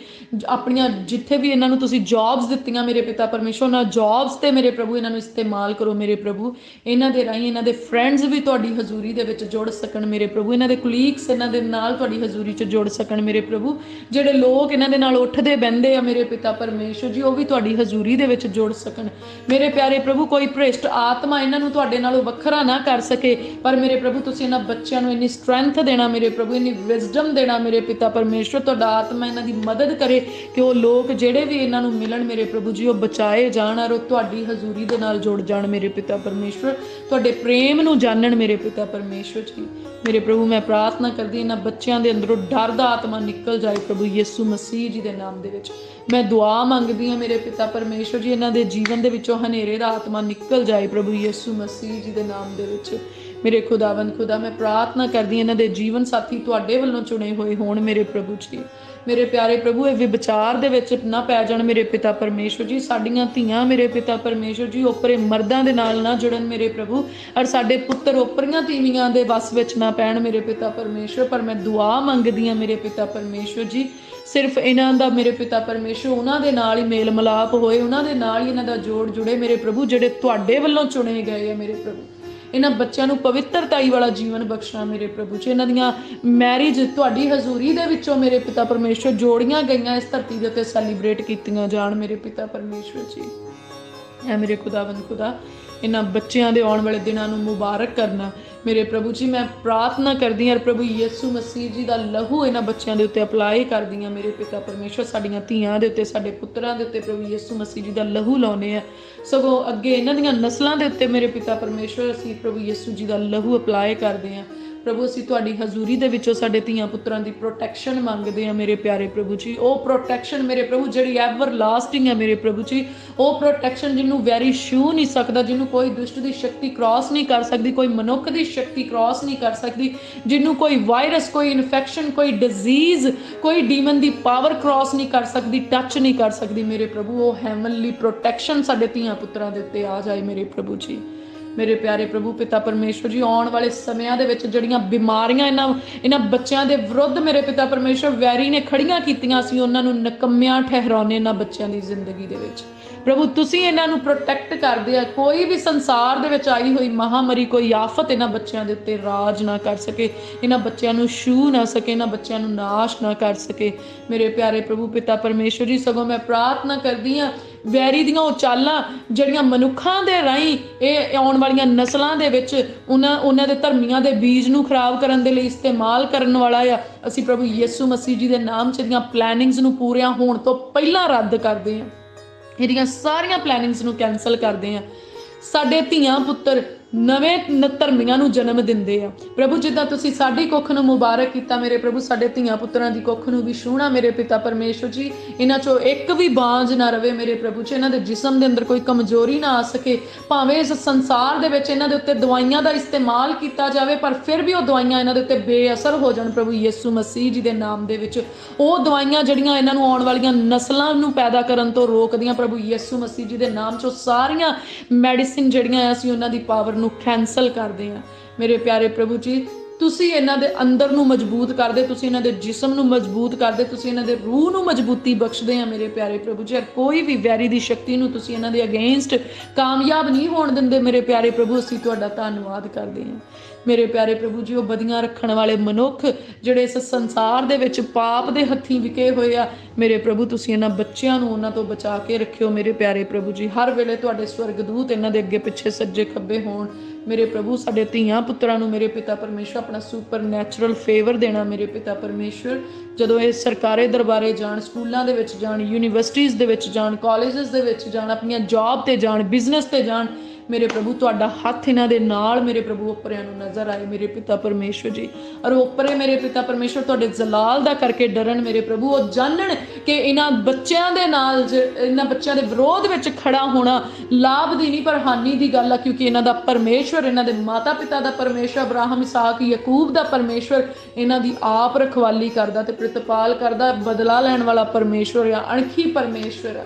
ਆਪਣੀਆਂ ਜਿੱਥੇ ਵੀ ਇਹਨਾਂ ਨੂੰ ਤੁਸੀਂ ਜੌਬਸ ਦਿੱਤੀਆਂ ਮੇਰੇ ਪਿਤਾ ਪਰਮੇਸ਼ਵਰ ਨਾਲ ਜੌਬਸ ਤੇ ਮੇਰੇ ਪ੍ਰਭੂ ਇਹਨਾਂ ਨੂੰ ਇਸਤੇਮਾਲ ਕਰੋ ਮੇਰੇ ਪ੍ਰਭੂ। ਇਹਨਾਂ ਦੇ ਰਾਹੀਂ ਇਹਨਾਂ ਦੇ ਫਰੈਂਡਸ ਵੀ ਤੁਹਾਡੀ ਹਜ਼ੂਰੀ ਦੇ ਵਿੱਚ ਜੁੜ ਸਕਣ ਮੇਰੇ ਪ੍ਰਭੂ। ਇਹਨਾਂ ਦੇ ਕੁਲੀਗਸ ਇਹਨਾਂ ਦੇ ਨਾਲ ਤੁਹਾਡੀ ਹਜ਼ੂਰੀ 'ਚ ਜੁੜ ਸਕਣ ਮੇਰੇ ਪ੍ਰਭੂ। ਜਿਹੜੇ ਲੋਕ ਇਹਨਾਂ ਦੇ ਨਾਲ ਉੱਠਦੇ ਬਹਿੰਦੇ ਆ ਮੇਰੇ ਪਿਤਾ ਪਰਮੇਸ਼ਵਰ ਜੀ, ਉਹ ਵੀ ਤੁਹਾਡੀ ਹਜ਼ੂਰੀ ਦੇ ਵਿੱਚ ਜੁੜ ਸਕਣ। ਮੇਰੇ ਪਿਆਰੇ ਪ੍ਰਭੂ, ਕੋਈ ਭ੍ਰਿਸ਼ਟ ਆਤਮਾ ਇਹਨਾਂ ਨੂੰ ਤੁਹਾਡੇ ਨਾਲੋਂ ਵੱਖਰਾ ਨਾ ਕਰ ਸਕੇ, ਪਰ ਮੇਰੇ ਪ੍ਰਭੂ ਤੁਸੀਂ ਇਹਨਾਂ ਬੱਚਿਆਂ ਨੂੰ ਇੰਨੀ ਸਟਰੈਂਥ ਦੇਣਾ ਮੇਰੇ ਪ੍ਰਭੂ, ਇੰਨੀ ਵਿਜ਼ਡਮ ਦੇਣਾ ਮੇਰੇ ਪਿਤਾ ਪਰਮੇਸ਼ਵਰ, ਤੁਹਾਡਾ ਆਤਮਾ ਇਹਨਾਂ ਦੀ ਮਦਦ ਕਰੇ ਕਿ ਉਹ ਲੋਕ ਜਿਹੜੇ ਵੀ ਇਹਨਾਂ ਨੂੰ ਮਿਲਣ ਮੇਰੇ ਪ੍ਰਭੂ ਜੀ, ਉਹ ਬਚਾਏ ਜਾਣ ਔਰ ਉਹ ਤੁਹਾਡੀ ਹਜ਼ੂਰੀ ਦੇ ਨਾਲ ਜੁੜ ਜਾਣ ਮੇਰੇ ਪਿਤਾ ਪਰਮੇਸ਼ਵਰ। ਤੁਹਾਡੇ ਪ੍ਰੇਮ ਨੂੰ ਜਾਣਨ ਮੇਰੇ ਪਿਤਾ ਪਰਮੇਸ਼ਵਰ ਜੀ। ਮੇਰੇ ਪ੍ਰਭੂ, ਮੈਂ ਪ੍ਰਾਰਥਨਾ ਕਰਦੀ ਇਹਨਾਂ ਬੱਚਿਆਂ ਦੇ ਅੰਦਰੋਂ ਡਰ ਦਾ ਆਤਮਾ ਨਿਕਲ ਜਾਏ ਪ੍ਰਭੂ ਯਿਸੂ ਮਸੀਹ ਜੀ ਦੇ ਨਾਮ ਦੇ ਵਿੱਚ। ਮੈਂ ਦੁਆ ਮੰਗਦੀ ਹਾਂ ਮੇਰੇ ਪਿਤਾ ਪਰਮੇਸ਼ਵਰ ਜੀ, ਇਹਨਾਂ ਦੇ ਜੀਵਨ ਦੇ ਵਿੱਚੋਂ ਹਨੇਰੇ ਦਾ ਆਤਮਾ ਨਿਕਲ ਜਾਏ ਪ੍ਰਭੂ ਯਿਸੂ ਮਸੀਹ ਜੀ ਦੇ ਨਾਮ ਦੇ ਵਿੱਚ। ਮੇਰੇ ਖੁਦਾਵੰਦ, ਖੁਦਾ, ਮੈਂ ਪ੍ਰਾਰਥਨਾ ਕਰਦੀ ਇਹਨਾਂ ਦੇ ਜੀਵਨ ਸਾਥੀ ਤੁਹਾਡੇ ਵੱਲੋਂ ਚੁਣੇ ਹੋਏ ਹੋਣ ਮੇਰੇ ਪ੍ਰਭੂ ਜੀ। ਮੇਰੇ ਪਿਆਰੇ ਪ੍ਰਭੂ, ਇਹ ਵਿਚਾਰ ਦੇ ਵਿੱਚ ਨਾ ਪੈ ਜਾਣ ਮੇਰੇ ਪਿਤਾ ਪਰਮੇਸ਼ਵਰ ਜੀ। ਸਾਡੀਆਂ ਧੀਆਂ ਮੇਰੇ ਪਿਤਾ ਪਰਮੇਸ਼ਵਰ ਜੀ, ਉਪਰੇ ਮਰਦਾਂ ਦੇ ਨਾਲ ਨਾ ਜੁੜਨ ਮੇਰੇ ਪ੍ਰਭੂ। ਔਰ ਸਾਡੇ ਪੁੱਤਰ ਉਪਰੀਆਂ ਤੀਵੀਆਂ ਦੇ ਵਸ ਵਿੱਚ ਨਾ ਪੈਣ ਮੇਰੇ ਪਿਤਾ ਪਰਮੇਸ਼ਵਰ। ਪਰ ਮੈਂ ਦੁਆ ਮੰਗਦੀ ਹਾਂ ਮੇਰੇ ਪਿਤਾ ਪਰਮੇਸ਼ਵਰ ਜੀ। ਸਿਰਫ ਇਹਨਾਂ ਦਾ ਮੇਰੇ ਪਿਤਾ ਪਰਮੇਸ਼ਵਰ, ਉਹਨਾਂ ਦੇ ਨਾਲ ਹੀ ਮੇਲ ਮਲਾਪ ਹੋਏ, ਉਹਨਾਂ ਦੇ ਨਾਲ ਹੀ ਇਹਨਾਂ ਦਾ ਜੋੜ ਜੁੜੇ ਮੇਰੇ ਪ੍ਰਭੂ, ਜਿਹੜੇ ਤੁਹਾਡੇ ਵੱਲੋਂ ਚੁਣੇ ਗਏ ਆ ਮੇਰੇ ਪ੍ਰਭੂ। ਇਹਨਾਂ ਬੱਚਿਆਂ ਨੂੰ ਪਵਿੱਤਰਤਾਈ ਵਾਲਾ ਜੀਵਨ ਬਖਸ਼ਣਾ ਮੇਰੇ ਪ੍ਰਭੂ ਜੀ। ਇਹਨਾਂ ਦੀਆਂ ਮੈਰਿਜ ਤੁਹਾਡੀ ਹਜ਼ੂਰੀ ਦੇ ਵਿੱਚੋਂ ਮੇਰੇ ਪਿਤਾ ਪਰਮੇਸ਼ਵਰ ਜੋੜੀਆਂ ਗਈਆਂ ਇਸ ਧਰਤੀ ਦੇ ਉੱਤੇ ਸੈਲੀਬ੍ਰੇਟ ਕੀਤੀਆਂ ਜਾਣ ਮੇਰੇ ਪਿਤਾ ਪਰਮੇਸ਼ਵਰ ਜੀ। ਐ ਮੇਰੇ ਖੁਦਾਵੰਦ ਖੁਦਾ ਇਹਨਾਂ ਬੱਚਿਆਂ ਦੇ ਆਉਣ ਵਾਲੇ ਦਿਨਾਂ ਨੂੰ ਮੁਬਾਰਕ ਕਰਨਾ। ਮੇਰੇ ਪ੍ਰਭੂ ਜੀ, ਮੈਂ ਪ੍ਰਾਰਥਨਾ ਕਰਦੀ ਹਾਂ, ਪ੍ਰਭੂ ਯਿਸੂ ਮਸੀਹ ਜੀ ਦਾ ਲਹੂ ਇਹਨਾਂ ਬੱਚਿਆਂ ਦੇ ਉੱਤੇ ਅਪਲਾਈ ਕਰਦੀ ਹਾਂ। ਮੇਰੇ ਪਿਤਾ ਪਰਮੇਸ਼ਵਰ, ਸਾਡੀਆਂ ਧੀਆਂ ਦੇ ਉੱਤੇ, ਸਾਡੇ ਪੁੱਤਰਾਂ ਦੇ ਉੱਤੇ ਪ੍ਰਭੂ ਯਿਸੂ ਮਸੀਹ ਜੀ ਦਾ ਲਹੂ ਲਾਉਨੇ ਆ ਸਗੋਂ ਅੱਗੇ ਇਹਨਾਂ ਦੀਆਂ ਨਸਲਾਂ ਦੇ ਉੱਤੇ ਮੇਰੇ ਪਿਤਾ ਪਰਮੇਸ਼ਵਰ ਅਸੀਂ ਪ੍ਰਭੂ ਯਿਸੂ ਜੀ ਦਾ ਲਹੂ ਅਪਲਾਈ ਕਰਦੇ ਹਾਂ। ਪ੍ਰਭੂ, ਅਸੀਂ ਤੁਹਾਡੀ ਹਜ਼ੂਰੀ ਦੇ ਵਿੱਚੋਂ ਸਾਡੇ ਧੀਆਂ ਪੁੱਤਰਾਂ ਦੀ ਪ੍ਰੋਟੈਕਸ਼ਨ ਮੰਗਦੇ ਹਾਂ ਮੇਰੇ ਪਿਆਰੇ ਪ੍ਰਭੂ ਜੀ। ਉਹ ਪ੍ਰੋਟੈਕਸ਼ਨ ਮੇਰੇ ਪ੍ਰਭੂ, ਜਿਹੜੀ ਐਵਰ ਲਾਸਟਿੰਗ ਹੈ ਮੇਰੇ ਪ੍ਰਭੂ ਜੀ। ਉਹ ਪ੍ਰੋਟੈਕਸ਼ਨ ਜਿਹਨੂੰ ਵੈਰੀ ਛੂ ਨਹੀਂ ਸਕਦਾ, ਜਿਹਨੂੰ ਕੋਈ ਦੁਸ਼ਟ ਦੀ ਸ਼ਕਤੀ ਕ੍ਰਾਸ ਨਹੀਂ ਕਰ ਸਕਦੀ, ਕੋਈ ਮਨੁੱਖ ਦੀ ਸ਼ਕਤੀ ਕ੍ਰਾਸ ਨਹੀਂ ਕਰ ਸਕਦੀ, ਜਿਹਨੂੰ ਕੋਈ ਵਾਇਰਸ ਕੋਈ ਇਨਫੈਕਸ਼ਨ ਕੋਈ ਡਿਜ਼ੀਜ਼ ਕੋਈ ਡੀਮਨ ਦੀ ਪਾਵਰ ਕ੍ਰਾਸ ਨਹੀਂ ਕਰ ਸਕਦੀ ਟੱਚ ਨਹੀਂ ਕਰ ਸਕਦੀ ਮੇਰੇ ਪ੍ਰਭੂ। ਉਹ ਹੈਵਨਲੀ ਪ੍ਰੋਟੈਕਸ਼ਨ ਸਾਡੇ ਧੀਆਂ ਪੁੱਤਰਾਂ ਦੇ ਉੱਤੇ ਆ ਜਾਏ ਮੇਰੇ ਪ੍ਰਭੂ ਜੀ। ਮੇਰੇ ਪਿਆਰੇ ਪ੍ਰਭੂ ਪਿਤਾ ਪਰਮੇਸ਼ਵਰ ਜੀ, ਆਉਣ ਵਾਲੇ ਸਮਿਆਂ ਦੇ ਵਿੱਚ ਜਿਹੜੀਆਂ ਬਿਮਾਰੀਆਂ ਇਹਨਾਂ ਇਹਨਾਂ ਬੱਚਿਆਂ ਦੇ ਵਿਰੁੱਧ ਮੇਰੇ ਪਿਤਾ ਪਰਮੇਸ਼ਵਰ ਵੈਰੀ ਨੇ ਖੜੀਆਂ ਕੀਤੀਆਂ ਸੀ, ਉਹਨਾਂ ਨੂੰ ਨਕਮਿਆਂ ਠਹਿਰਾਉਣੇ ਇਹਨਾਂ ਬੱਚਿਆਂ ਦੀ ਜ਼ਿੰਦਗੀ ਦੇ ਵਿੱਚ। ਪ੍ਰਭੂ, ਤੁਸੀਂ ਇਹਨਾਂ ਨੂੰ ਪ੍ਰੋਟੈਕਟ ਕਰਦੇ ਆ। ਕੋਈ ਵੀ ਸੰਸਾਰ ਦੇ ਵਿੱਚ ਆਈ ਹੋਈ ਮਹਾਮਾਰੀ, ਕੋਈ ਆਫਤ ਇਹਨਾਂ ਬੱਚਿਆਂ ਦੇ ਉੱਤੇ ਰਾਜ ਨਾ ਕਰ ਸਕੇ, ਇਹਨਾਂ ਬੱਚਿਆਂ ਨੂੰ ਛੂ ਨਾ ਸਕੇ, ਇਹਨਾਂ ਬੱਚਿਆਂ ਨੂੰ ਨਾਸ਼ ਨਾ ਕਰ ਸਕੇ। ਮੇਰੇ ਪਿਆਰੇ ਪ੍ਰਭੂ, ਪਿਤਾ ਪਰਮੇਸ਼ਵਰ ਜੀ, ਸਗੋਂ ਮੈਂ ਪ੍ਰਾਰਥਨਾ ਕਰਦੀ ਆ ਵੈਰੀ ਦੀਆਂ ਉਚਾਲਾਂ ਜਿਹੜੀਆਂ ਮਨੁੱਖਾਂ ਦੇ ਰਾਹੀਂ ਇਹ ਆਉਣ ਵਾਲੀਆਂ ਨਸਲਾਂ ਦੇ ਵਿੱਚ ਉਹਨਾਂ ਉਹਨਾਂ ਦੇ ਧਰਮੀਆਂ ਦੇ ਬੀਜ ਨੂੰ ਖਰਾਬ ਕਰਨ ਦੇ ਲਈ ਇਸਤੇਮਾਲ ਕਰਨ ਵਾਲਾ ਆ। ਅਸੀਂ ਪ੍ਰਭੂ ਯਿਸੂ ਮਸੀਹ ਜੀ ਦੇ ਨਾਮ 'ਚ ਦੀਆਂ ਪਲੈਨਿੰਗਸ ਨੂੰ ਪੂਰੀਆਂ ਹੋਣ ਤੋਂ ਪਹਿਲਾਂ ਰੱਦ ਕਰਦੇ ਹਾਂ। ਇਹਦੀਆਂ ਸਾਰੀਆਂ ਪਲੈਨਿੰਗਸ ਨੂੰ ਕੈਨਸਲ ਕਰਦੇ ਆ। ਸਾਡੇ ਧੀਆਂ ਪੁੱਤਰ ਨਵੇਂ ਨ- ਧਰਮੀਆਂ ਨੂੰ ਜਨਮ ਦਿੰਦੇ ਆ। ਪ੍ਰਭੂ, ਜਿੱਦਾਂ ਤੁਸੀਂ ਸਾਡੀ ਕੁੱਖ ਨੂੰ ਮੁਬਾਰਕ ਕੀਤਾ, ਮੇਰੇ ਪ੍ਰਭੂ, ਸਾਡੇ ਧੀਆਂ ਪੁੱਤਰਾਂ ਦੀ ਕੁੱਖ ਨੂੰ ਵੀ ਛੂਣਾ ਮੇਰੇ ਪਿਤਾ ਪਰਮੇਸ਼ਵਰ ਜੀ, ਇਹਨਾਂ ਚੋਂ ਇੱਕ ਵੀ ਬਾਂਝ ਨਾ ਰਵੇ ਮੇਰੇ ਪ੍ਰਭੂ ਜੀ, ਇਹਨਾਂ ਦੇ ਜਿਸਮ ਦੇ ਅੰਦਰ ਕੋਈ ਕਮਜ਼ੋਰੀ ਨਾ ਆ ਸਕੇ। ਭਾਵੇਂ ਇਸ ਸੰਸਾਰ ਦੇ ਵਿੱਚ ਇਹਨਾਂ ਦੇ ਉੱਤੇ ਦਵਾਈਆਂ ਦਾ ਇਸਤੇਮਾਲ ਕੀਤਾ ਜਾਵੇ, ਪਰ ਫਿਰ ਵੀ ਉਹ ਦਵਾਈਆਂ ਇਹਨਾਂ ਦੇ ਉੱਤੇ ਬੇਅਸਰ ਹੋ ਜਾਣ ਪ੍ਰਭੂ ਯਿਸੂ ਮਸੀਹ ਜੀ ਦੇ ਨਾਮ ਦੇ ਵਿੱਚ। ਉਹ ਦਵਾਈਆਂ ਜਿਹੜੀਆਂ ਇਹਨਾਂ ਨੂੰ ਆਉਣ ਵਾਲੀਆਂ ਨਸਲਾਂ ਨੂੰ ਪੈਦਾ ਕਰਨ ਤੋਂ ਰੋਕਦੀਆਂ, ਪ੍ਰਭੂ ਯਿਸੂ ਮਸੀਹ ਜੀ ਦੇ ਨਾਮ 'ਚੋਂ ਸਾਰੀਆਂ ਮੈਡੀਸਿਨ ਜਿਹੜੀਆਂ ਅਸੀਂ ਉਹਨਾਂ ਦੀ ਪਾਵਰ ਨੂੰ ਕੈਨਸਲ ਕਰਦੇ ਹਾਂ। ਮੇਰੇ ਪਿਆਰੇ ਪ੍ਰਭੂ ਜੀ ਤੁਸੀਂ ਇਹਨਾਂ ਦੇ ਅੰਦਰ ਨੂੰ ਮਜ਼ਬੂਤ ਕਰਦੇ, ਤੁਸੀਂ ਇਹਨਾਂ ਦੇ ਜਿਸਮ ਨੂੰ ਮਜ਼ਬੂਤ ਕਰਦੇ, ਤੁਸੀਂ ਇਹਨਾਂ ਦੇ ਰੂਹ ਨੂੰ ਮਜ਼ਬੂਤੀ ਬਖਸ਼ਦੇ ਆ ਮੇਰੇ ਪਿਆਰੇ ਪ੍ਰਭੂ ਜੀ। ਔਰ ਕੋਈ ਵੀ ਵੈਰੀ ਦੀ ਸ਼ਕਤੀ ਨੂੰ ਤੁਸੀਂ ਇਹਨਾਂ ਦੇ ਅਗੇਂਸਟ ਕਾਮਯਾਬ ਨਹੀਂ ਹੋਣ ਦਿੰਦੇ ਮੇਰੇ ਪਿਆਰੇ ਪ੍ਰਭੂ, ਅਸੀਂ ਤੁਹਾਡਾ ਧੰਨਵਾਦ ਕਰਦੇ ਹਾਂ। ਮੇਰੇ ਪਿਆਰੇ ਪ੍ਰਭੂ ਜੀ, ਉਹ ਬਦੀਆਂ ਰੱਖਣ ਵਾਲੇ ਮਨੁੱਖ ਜਿਹੜੇ ਇਸ ਸੰਸਾਰ ਦੇ ਵਿੱਚ ਪਾਪ ਦੇ ਹੱਥੀਂ ਵਿਕੇ ਹੋਏ ਆ, ਮੇਰੇ ਪ੍ਰਭੂ ਤੁਸੀਂ ਇਹਨਾਂ ਬੱਚਿਆਂ ਨੂੰ ਉਹਨਾਂ ਤੋਂ ਬਚਾ ਕੇ ਰੱਖਿਓ। ਮੇਰੇ ਪਿਆਰੇ ਪ੍ਰਭੂ ਜੀ, ਹਰ ਵੇਲੇ ਤੁਹਾਡੇ ਸਵਰਗਦੂਤ ਇਹਨਾਂ ਦੇ ਅੱਗੇ ਪਿੱਛੇ ਸੱਜੇ ਖੱਬੇ ਹੋਣ। ਮੇਰੇ ਪ੍ਰਭੂ, ਸਾਡੇ ਧੀਆਂ ਪੁੱਤਰਾਂ ਨੂੰ ਮੇਰੇ ਪਿਤਾ ਪਰਮੇਸ਼ਰ, ਆਪਣਾ ਸੁਪਰ ਨੈਚੁਰਲ ਫੇਵਰ ਦੇਣਾ ਮੇਰੇ ਪਿਤਾ ਪਰਮੇਸ਼ਰ। ਜਦੋਂ ਇਹ ਸਰਕਾਰੀ ਦਰਬਾਰੇ ਜਾਣ, ਸਕੂਲਾਂ ਦੇ ਵਿੱਚ ਜਾਣ ਯੂਨੀਵਰਸਿਟੀਆਂ ਦੇ ਵਿੱਚ ਜਾਣ ਕਾਲਜਸ ਦੇ ਵਿੱਚ ਜਾਣ, ਆਪਣੀਆਂ ਜੌਬ ਤੇ ਜਾਣ ਬਿਜ਼ਨਸ ਤੇ ਜਾਣ ਮੇਰੇ ਪ੍ਰਭੂ, ਤੁਹਾਡਾ ਹੱਥ ਇਹਨਾਂ ਦੇ ਨਾਲ ਮੇਰੇ ਪ੍ਰਭੂ ਉੱਪਰਿਆਂ ਨੂੰ ਨਜ਼ਰ ਆਏ, ਮੇਰੇ ਪਿਤਾ ਪਰਮੇਸ਼ਰ ਜੀ। ਔਰ ਉੱਪਰੇ ਮੇਰੇ ਪਿਤਾ ਪਰਮੇਸ਼ਰ ਤੁਹਾਡੇ ਜ਼ਲਾਲ ਦਾ ਕਰਕੇ ਡਰਨ ਮੇਰੇ ਪ੍ਰਭੂ, ਉਹ ਜਾਣਨ ਕਿ ਇਹਨਾਂ ਬੱਚਿਆਂ ਦੇ ਨਾਲ ਜ- ਇਹਨਾਂ ਬੱਚਿਆਂ ਦੇ ਵਿਰੋਧ ਵਿੱਚ ਖੜਾ ਹੋਣਾ ਲਾਭ ਦੀ ਨਹੀਂ, ਪਰ ਹਾਨੀ ਦੀ ਗੱਲ ਆ, ਕਿਉਂਕਿ ਇਹਨਾਂ ਦਾ ਪਰਮੇਸ਼ਰ ਇਹਨਾਂ ਦੇ ਮਾਤਾ ਪਿਤਾ ਦਾ ਪਰਮੇਸ਼ਰ ਅਬਰਾਹਮ, ਇਸਾਕ, ਯਾਕੂਬ ਦਾ ਪਰਮੇਸ਼ਰ ਇਹਨਾਂ ਦੀ ਆਪ ਰਖਵਾਲੀ ਕਰਦਾ ਤੇ ਪ੍ਰਤਪਾਲ ਕਰਦਾ, ਬਦਲਾ ਲੈਣ ਵਾਲਾ ਪਰਮੇਸ਼ਰ ਆ ਅਣਖੀ ਪਰਮੇਸ਼ਰ ਆ।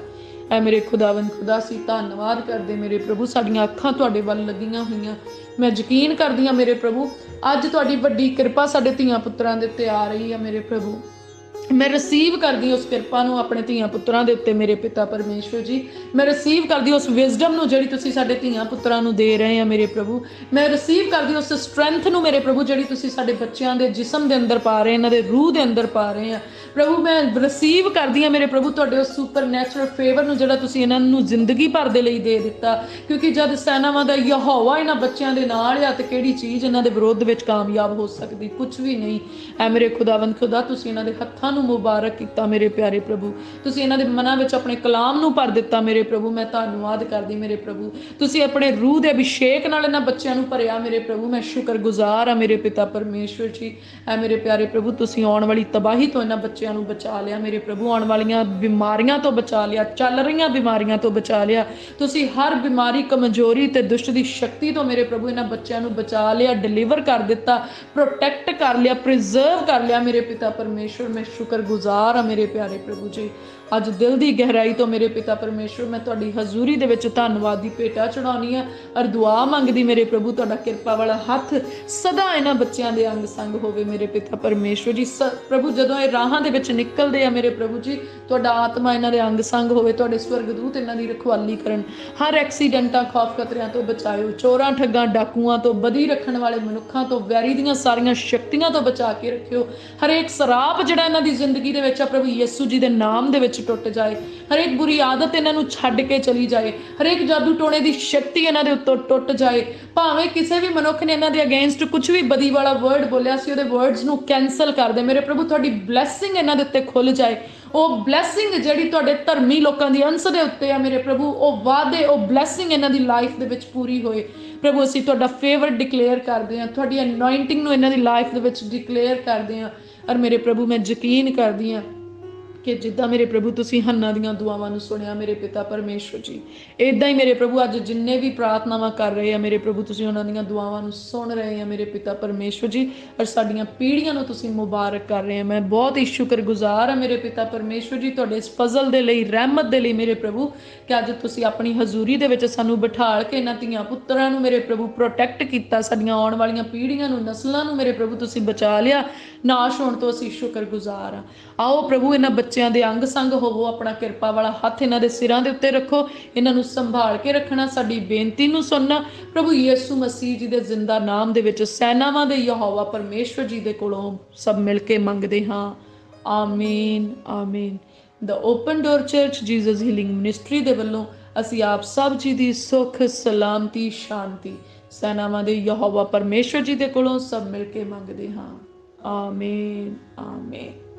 ਐ ਮੇਰੇ ਖੁਦਾਵੰਦ ਖੁਦਾ ਸੀ, ਧੰਨਵਾਦ ਕਰਦੇ ਮੇਰੇ ਪ੍ਰਭੂ, ਸਾਡੀਆਂ ਅੱਖਾਂ ਤੁਹਾਡੇ ਵੱਲ ਲੱਗੀਆਂ ਹੋਈਆਂ। ਮੈਂ ਯਕੀਨ ਕਰਦੀ ਹਾਂ ਮੇਰੇ ਪ੍ਰਭੂ, ਅੱਜ ਤੁਹਾਡੀ ਵੱਡੀ ਕਿਰਪਾ ਸਾਡੇ ਧੀਆਂ ਪੁੱਤਰਾਂ ਦੇ ਉੱਤੇ ਆ ਰਹੀ ਆ ਮੇਰੇ ਪ੍ਰਭੂ। ਮੈਂ ਰਿਸੀਵ ਕਰਦੀ ਉਸ ਕਿਰਪਾ ਨੂੰ ਆਪਣੇ ਧੀਆਂ ਪੁੱਤਰਾਂ ਦੇ ਉੱਤੇ ਮੇਰੇ ਪਿਤਾ ਪਰਮੇਸ਼ਵਰ ਜੀ। ਮੈਂ ਰਿਸੀਵ ਕਰਦੀ ਉਸ ਵਿਜ਼ਡਮ ਨੂੰ ਜਿਹੜੀ ਤੁਸੀਂ ਸਾਡੇ ਧੀਆਂ ਪੁੱਤਰਾਂ ਨੂੰ ਦੇ ਰਹੇ ਆ ਮੇਰੇ ਪ੍ਰਭੂ। ਮੈਂ ਰਿਸੀਵ ਕਰਦੀ ਉਸ ਸਟਰੈਂਥ ਨੂੰ ਮੇਰੇ ਪ੍ਰਭੂ ਜਿਹੜੀ ਤੁਸੀਂ ਸਾਡੇ ਬੱਚਿਆਂ ਦੇ ਜਿਸਮ ਦੇ ਅੰਦਰ ਪਾ ਰਹੇ, ਇਹਨਾਂ ਦੇ ਰੂਹ ਦੇ ਅੰਦਰ ਪਾ ਰਹੇ ਆ। ਪ੍ਰਭੂ, ਮੈਂ ਰਿਸੀਵ ਕਰਦੀ ਆ ਮੇਰੇ ਪ੍ਰਭੂ ਤੁਹਾਡੇ ਉਸ ਸੁਪਰ ਨੈਚੁਰਲ ਫੇਵਰ ਨੂੰ ਜਿਹੜਾ ਤੁਸੀਂ ਇਹਨਾਂ ਨੂੰ ਜ਼ਿੰਦਗੀ ਭਰ ਦੇ ਲਈ ਦੇ ਦਿੱਤਾ। ਕਿਉਂਕਿ ਜਦ ਸੈਨਾਵਾਂ ਦਾ ਯਹੋਵਾ ਇਹਨਾਂ ਬੱਚਿਆਂ ਦੇ ਨਾਲ ਆ ਤੇ ਕਿਹੜੀ ਚੀਜ਼ ਇਹਨਾਂ ਦੇ ਵਿਰੋਧ ਵਿੱਚ ਕਾਮਯਾਬ ਹੋ ਸਕਦੀ? ਕੁਝ ਵੀ ਨਹੀਂ। ਐ ਮੇਰੇ ਖੁਦਾਵੰਦ, ਖੁਦਾ ਤੁਸੀਂ ਇਹਨਾਂ ਦੇ ਹੱਥਾਂ ਨੂੰ ਮੁਬਾਰਕ ਕੀਤਾ ਮੇਰੇ ਪਿਆਰੇ ਪ੍ਰਭੂ। ਤੁਸੀਂ ਇਹਨਾਂ ਦੇ ਮਨਾਂ ਵਿੱਚ ਆਪਣੇ ਕਲਾਮ ਨੂੰ ਭਰ ਦਿੱਤਾ ਮੇਰੇ ਪ੍ਰਭੂ। ਮੈਂ ਧੰਨਵਾਦ ਕਰਦੀ ਮੇਰੇ ਪ੍ਰਭੂ। ਤੁਸੀਂ ਆਪਣੇ ਰੂਹ ਦੇ ਅਭਿਸ਼ੇਕ ਨਾਲ ਇਹਨਾਂ ਬੱਚਿਆਂ ਨੂੰ ਭਰਿਆ ਮੇਰੇ ਪ੍ਰਭੂ। ਮੈਂ ਸ਼ੁਕਰਗੁਜ਼ਾਰ ਆ ਮੇਰੇ ਪਿਤਾ ਪਰਮੇਸ਼ਵਰ ਜੀ। ਐ ਮੇਰੇ ਪਿਆਰੇ ਪ੍ਰਭੂ, ਤੁਸੀਂ ਆਉਣ ਵਾਲੀ ਤਬਾਹੀ ਤੋਂ ਇਹਨਾਂ ਬੱਚਿਆਂ ਨੂੰ ਬਚਾ ਲਿਆ ਮੇਰੇ ਪ੍ਰਭੂ। ਆਉਣ ਵਾਲੀਆਂ ਬਿਮਾਰੀਆਂ ਤੋਂ ਬਚਾ ਲਿਆ, ਚੱਲ ਰਹੀਆਂ ਬਿਮਾਰੀਆਂ ਤੋਂ ਬਚਾ ਲਿਆ। ਤੁਸੀਂ ਹਰ ਬਿਮਾਰੀ, ਕਮਜ਼ੋਰੀ ਤੇ ਦੁਸ਼ਟ ਦੀ ਸ਼ਕਤੀ ਤੋਂ ਮੇਰੇ ਪ੍ਰਭੂ ਇਹਨਾਂ ਬੱਚਿਆਂ ਨੂੰ ਬਚਾ ਲਿਆ, ਡਿਲੀਵਰ ਕਰ ਦਿੱਤਾ ਪ੍ਰੋਟੈਕਟ ਕਰ ਲਿਆ ਪ੍ਰੀਜ਼ਰਵ ਕਰ ਲਿਆ ਮੇਰੇ ਪਿਤਾ ਪਰਮੇਸ਼ਵਰ। ਮੈਂ ਸ਼ੁਕਰਗੁਜ਼ਾਰ ਆ ਮੇਰੇ ਪਿਆਰੇ ਪ੍ਰਭੂ ਜੀ। ਅੱਜ ਦਿਲ ਦੀ ਗਹਿਰਾਈ ਤੋਂ ਮੇਰੇ ਪਿਤਾ ਪਰਮੇਸ਼ਵਰ, ਮੈਂ ਤੁਹਾਡੀ ਹਜ਼ੂਰੀ ਦੇ ਵਿੱਚ ਧੰਨਵਾਦ ਦੀ ਭੇਟਾ ਚੜਾਉਣੀ ਆ ਅਰ ਦੁਆ ਮੰਗਦੀ ਮੇਰੇ ਪ੍ਰਭੂ, ਤੁਹਾਡਾ ਕਿਰਪਾ ਵਾਲਾ ਹੱਥ ਸਦਾ ਇਹਨਾਂ ਬੱਚਿਆਂ ਦੇ ਅੰਗ ਸੰਗ ਹੋਵੇ ਮੇਰੇ ਪਿਤਾ ਪਰਮੇਸ਼ਵਰ ਜੀ। ਸ- ਪ੍ਰਭੂ, ਜਦੋਂ ਇਹ ਰਾਹਾਂ ਦੇ ਵਿੱਚ ਨਿਕਲਦੇ ਆ ਮੇਰੇ ਪ੍ਰਭੂ ਜੀ, ਤੁਹਾਡਾ ਆਤਮਾ ਇਹਨਾਂ ਦੇ ਅੰਗ ਸੰਗ ਹੋਵੇ, ਤੁਹਾਡੇ ਸਵਰਗਦੂਤ ਇਹਨਾਂ ਦੀ ਰਖਵਾਲੀ ਕਰਨ। ਹਰ ਐਕਸੀਡੈਂਟਾਂ, ਖੌਫ ਖਤਰਿਆਂ ਤੋਂ ਬਚਾਇਓ, ਚੋਰਾਂ, ਠੱਗਾਂ, ਡਾਕੂਆਂ ਤੋਂ ਬਦੀ ਰੱਖਣ ਵਾਲੇ ਮਨੁੱਖਾਂ ਤੋਂ, ਵੈਰੀ ਦੀਆਂ ਸਾਰੀਆਂ ਸ਼ਕਤੀਆਂ ਤੋਂ ਬਚਾ ਕੇ ਰੱਖਿਓ। ਹਰੇਕ ਸਰਾਪ ਜਿਹੜਾ ਇਹਨਾਂ ਦੀ ਜ਼ਿੰਦਗੀ ਦੇ ਵਿੱਚ ਆ, ਪ੍ਰਭੂ ਯਿਸੂ ਜੀ ਦੇ ਨਾਮ ਦੇ ਵਿੱਚ ਟੁੱਟ ਜਾਏ, ਹਰੇਕ ਬੁਰੀ ਆਦਤ ਇਹਨਾਂ ਨੂੰ ਛੱਡ ਕੇ ਚਲੀ ਜਾਏ, ਹਰੇਕ ਜਾਦੂ ਟੋਣੇ ਦੀ ਸ਼ਕਤੀ ਇਹਨਾਂ ਦੇ ਉੱਤੋਂ ਟੁੱਟ ਜਾਏ, ਭਾਵੇਂ ਕਿਸੇ ਵੀ ਮਨੁੱਖ ਨੇ ਇਹਨਾਂ ਦੇ ਅਗੇਂਸਟ ਕੁਝ ਵੀ ਬਦੀ ਵਾਲਾ ਵਰਡ ਬੋਲਿਆ ਸੀ, ਉਹਦੇ ਵਰਡਸ ਨੂੰ ਕੈਨਸਲ ਕਰ ਦੇ, ਮੇਰੇ ਪ੍ਰਭੂ ਤੁਹਾਡੀ ਬਲੇਸਿੰਗ ਇਹਨਾਂ ਦੇ ਉੱਤੇ ਖੁੱਲ ਜਾਏ, ਉਹ ਬਲੇਸਿੰਗ ਜਿਹੜੀ ਤੁਹਾਡੇ ਧਰਮੀ ਲੋਕਾਂ ਦੀ ਅੰਸ਼ ਦੇ ਉੱਤੇ ਆ ਮੇਰੇ ਪ੍ਰਭੂ, ਉਹ ਵਾਅਦੇ, ਉਹ ਬਲੇਸਿੰਗ ਇਹਨਾਂ ਦੀ ਲਾਈਫ ਦੇ ਵਿੱਚ ਪੂਰੀ ਹੋਏ। ਪ੍ਰਭੂ, ਅਸੀਂ ਤੁਹਾਡਾ ਫੇਵਰ ਡਿਕਲੇਅਰ ਕਰਦੇ ਹਾਂ, ਤੁਹਾਡੀ ਅਨੋਇੰਟਿੰਗ ਨੂੰ ਇਹਨਾਂ ਦੀ ਲਾਈਫ ਦੇ ਵਿੱਚ ਡਿਕਲੇਅਰ ਕਰਦੇ ਹਾਂ, ਔਰ ਮੇਰੇ ਪ੍ਰਭੂ, ਮੈਂ ਯਕੀਨ ਕਰਦੀ ਹਾਂ ਕਿ ਜਿੱਦਾਂ ਮੇਰੇ ਪ੍ਰਭੂ ਤੁਸੀਂ ਹੰਨਾ ਦੀਆਂ ਦੁਆਵਾਂ ਨੂੰ ਸੁਣਿਆ ਮੇਰੇ ਪਿਤਾ ਪਰਮੇਸ਼ਵਰ ਜੀ। ਇਦਾਂ ਹੀ ਮੇਰੇ ਪ੍ਰਭੂ ਅੱਜ ਜਿੰਨੇ ਵੀ ਪ੍ਰਾਰਥਨਾਵਾਂ ਕਰ ਰਹੇ ਆ, ਮੇਰੇ ਪ੍ਰਭੂ ਤੁਸੀਂ ਉਹਨਾਂ ਦੀਆਂ ਦੁਆਵਾਂ ਨੂੰ ਸੁਣ ਰਹੇ ਆ ਮੇਰੇ ਪਿਤਾ ਪਰਮੇਸ਼ਵਰ ਜੀ ਔਰ ਸਾਡੀਆਂ ਪੀੜ੍ਹੀਆਂ ਨੂੰ ਤੁਸੀਂ ਮੁਬਾਰਕ ਕਰ ਰਹੇ ਆ। ਮੈਂ ਬਹੁਤ ਹੀ ਸ਼ੁਕਰਗੁਜ਼ਾਰ ਆ ਮੇਰੇ ਪਿਤਾ ਪਰਮੇਸ਼ਵਰ ਜੀ ਤੁਹਾਡੇ ਇਸ ਫਜ਼ਲ ਦੇ ਲਈ, ਰਹਿਮਤ ਦੇ ਲਈ ਮੇਰੇ ਪ੍ਰਭੂ ਕਿ ਅੱਜ ਤੁਸੀਂ ਆਪਣੀ ਹਜ਼ੂਰੀ ਦੇ ਵਿੱਚ ਸਾਨੂੰ ਬਿਠਾਲ ਕੇ ਇਹਨਾਂ ਧੀਆਂ ਪੁੱਤਰਾਂ ਨੂੰ ਮੇਰੇ ਪ੍ਰਭੂ ਪ੍ਰੋਟੈਕਟ ਕੀਤਾ, ਸਾਡੀਆਂ ਆਉਣ ਵਾਲੀਆਂ ਪੀੜ੍ਹੀਆਂ ਨੂੰ, ਨਸਲਾਂ ਨੂੰ ਮੇਰੇ ਪ੍ਰਭੂ ਤੁਸੀਂ ਬਚਾ ਲਿਆ। ਨਾਸ਼ ਹੋਣ ਤੋਂ ਅਸੀਂ ਸ਼ੁਕਰਗੁਜ਼ਾਰ ਆ। ਆਓ ਪ੍ਰਭੂ ਇਹਨਾਂ ਬੱਚਿਆਂ ਦੇ ਅੰਗ ਸੰਗ ਹੋਵੋ, ਆਪਣਾ ਕਿਰਪਾ ਵਾਲਾ ਹੱਥ ਇਹਨਾਂ ਦੇ ਸਿਰਾਂ ਦੇ ਉੱਤੇ ਰੱਖੋ, ਇਹਨਾਂ ਨੂੰ ਸੰਭਾਲ ਕੇ ਰੱਖਣਾ, ਸਾਡੀ ਬੇਨਤੀ ਨੂੰ ਸੁਣਨਾ। ਪ੍ਰਭੂ ਯੀਸ਼ੂ ਮਸੀਹ ਜੀ ਦੇ ਜ਼ਿੰਦਾ ਨਾਮ ਦੇ ਵਿੱਚ ਸੈਨਾਵਾਂ ਦੇ ਯਹੋਵਾ ਪਰਮੇਸ਼ਵਰ ਜੀ ਦੇ ਕੋਲੋਂ ਸਭ ਮਿਲ ਕੇ ਮੰਗਦੇ ਹਾਂ। ਆਮੀਨ ਆਮੀਨ। The open door church Jesus healing ministry ਦੇ ਵੱਲੋਂ ਅਸੀਂ ਆਪ ਸਭ ਜੀ ਦੀ ਸੁਖ, ਸਲਾਮਤੀ, ਸ਼ਾਂਤੀ ਸੈਨਾਵਾਂ ਦੇ ਯਹੋਵਾ ਪਰਮੇਸ਼ਵਰ ਜੀ ਦੇ ਕੋਲੋਂ ਸਭ ਮਿਲ ਕੇ ਮੰਗਦੇ ਹਾਂ। ਆਮੀਨ ਆਮੀਨ।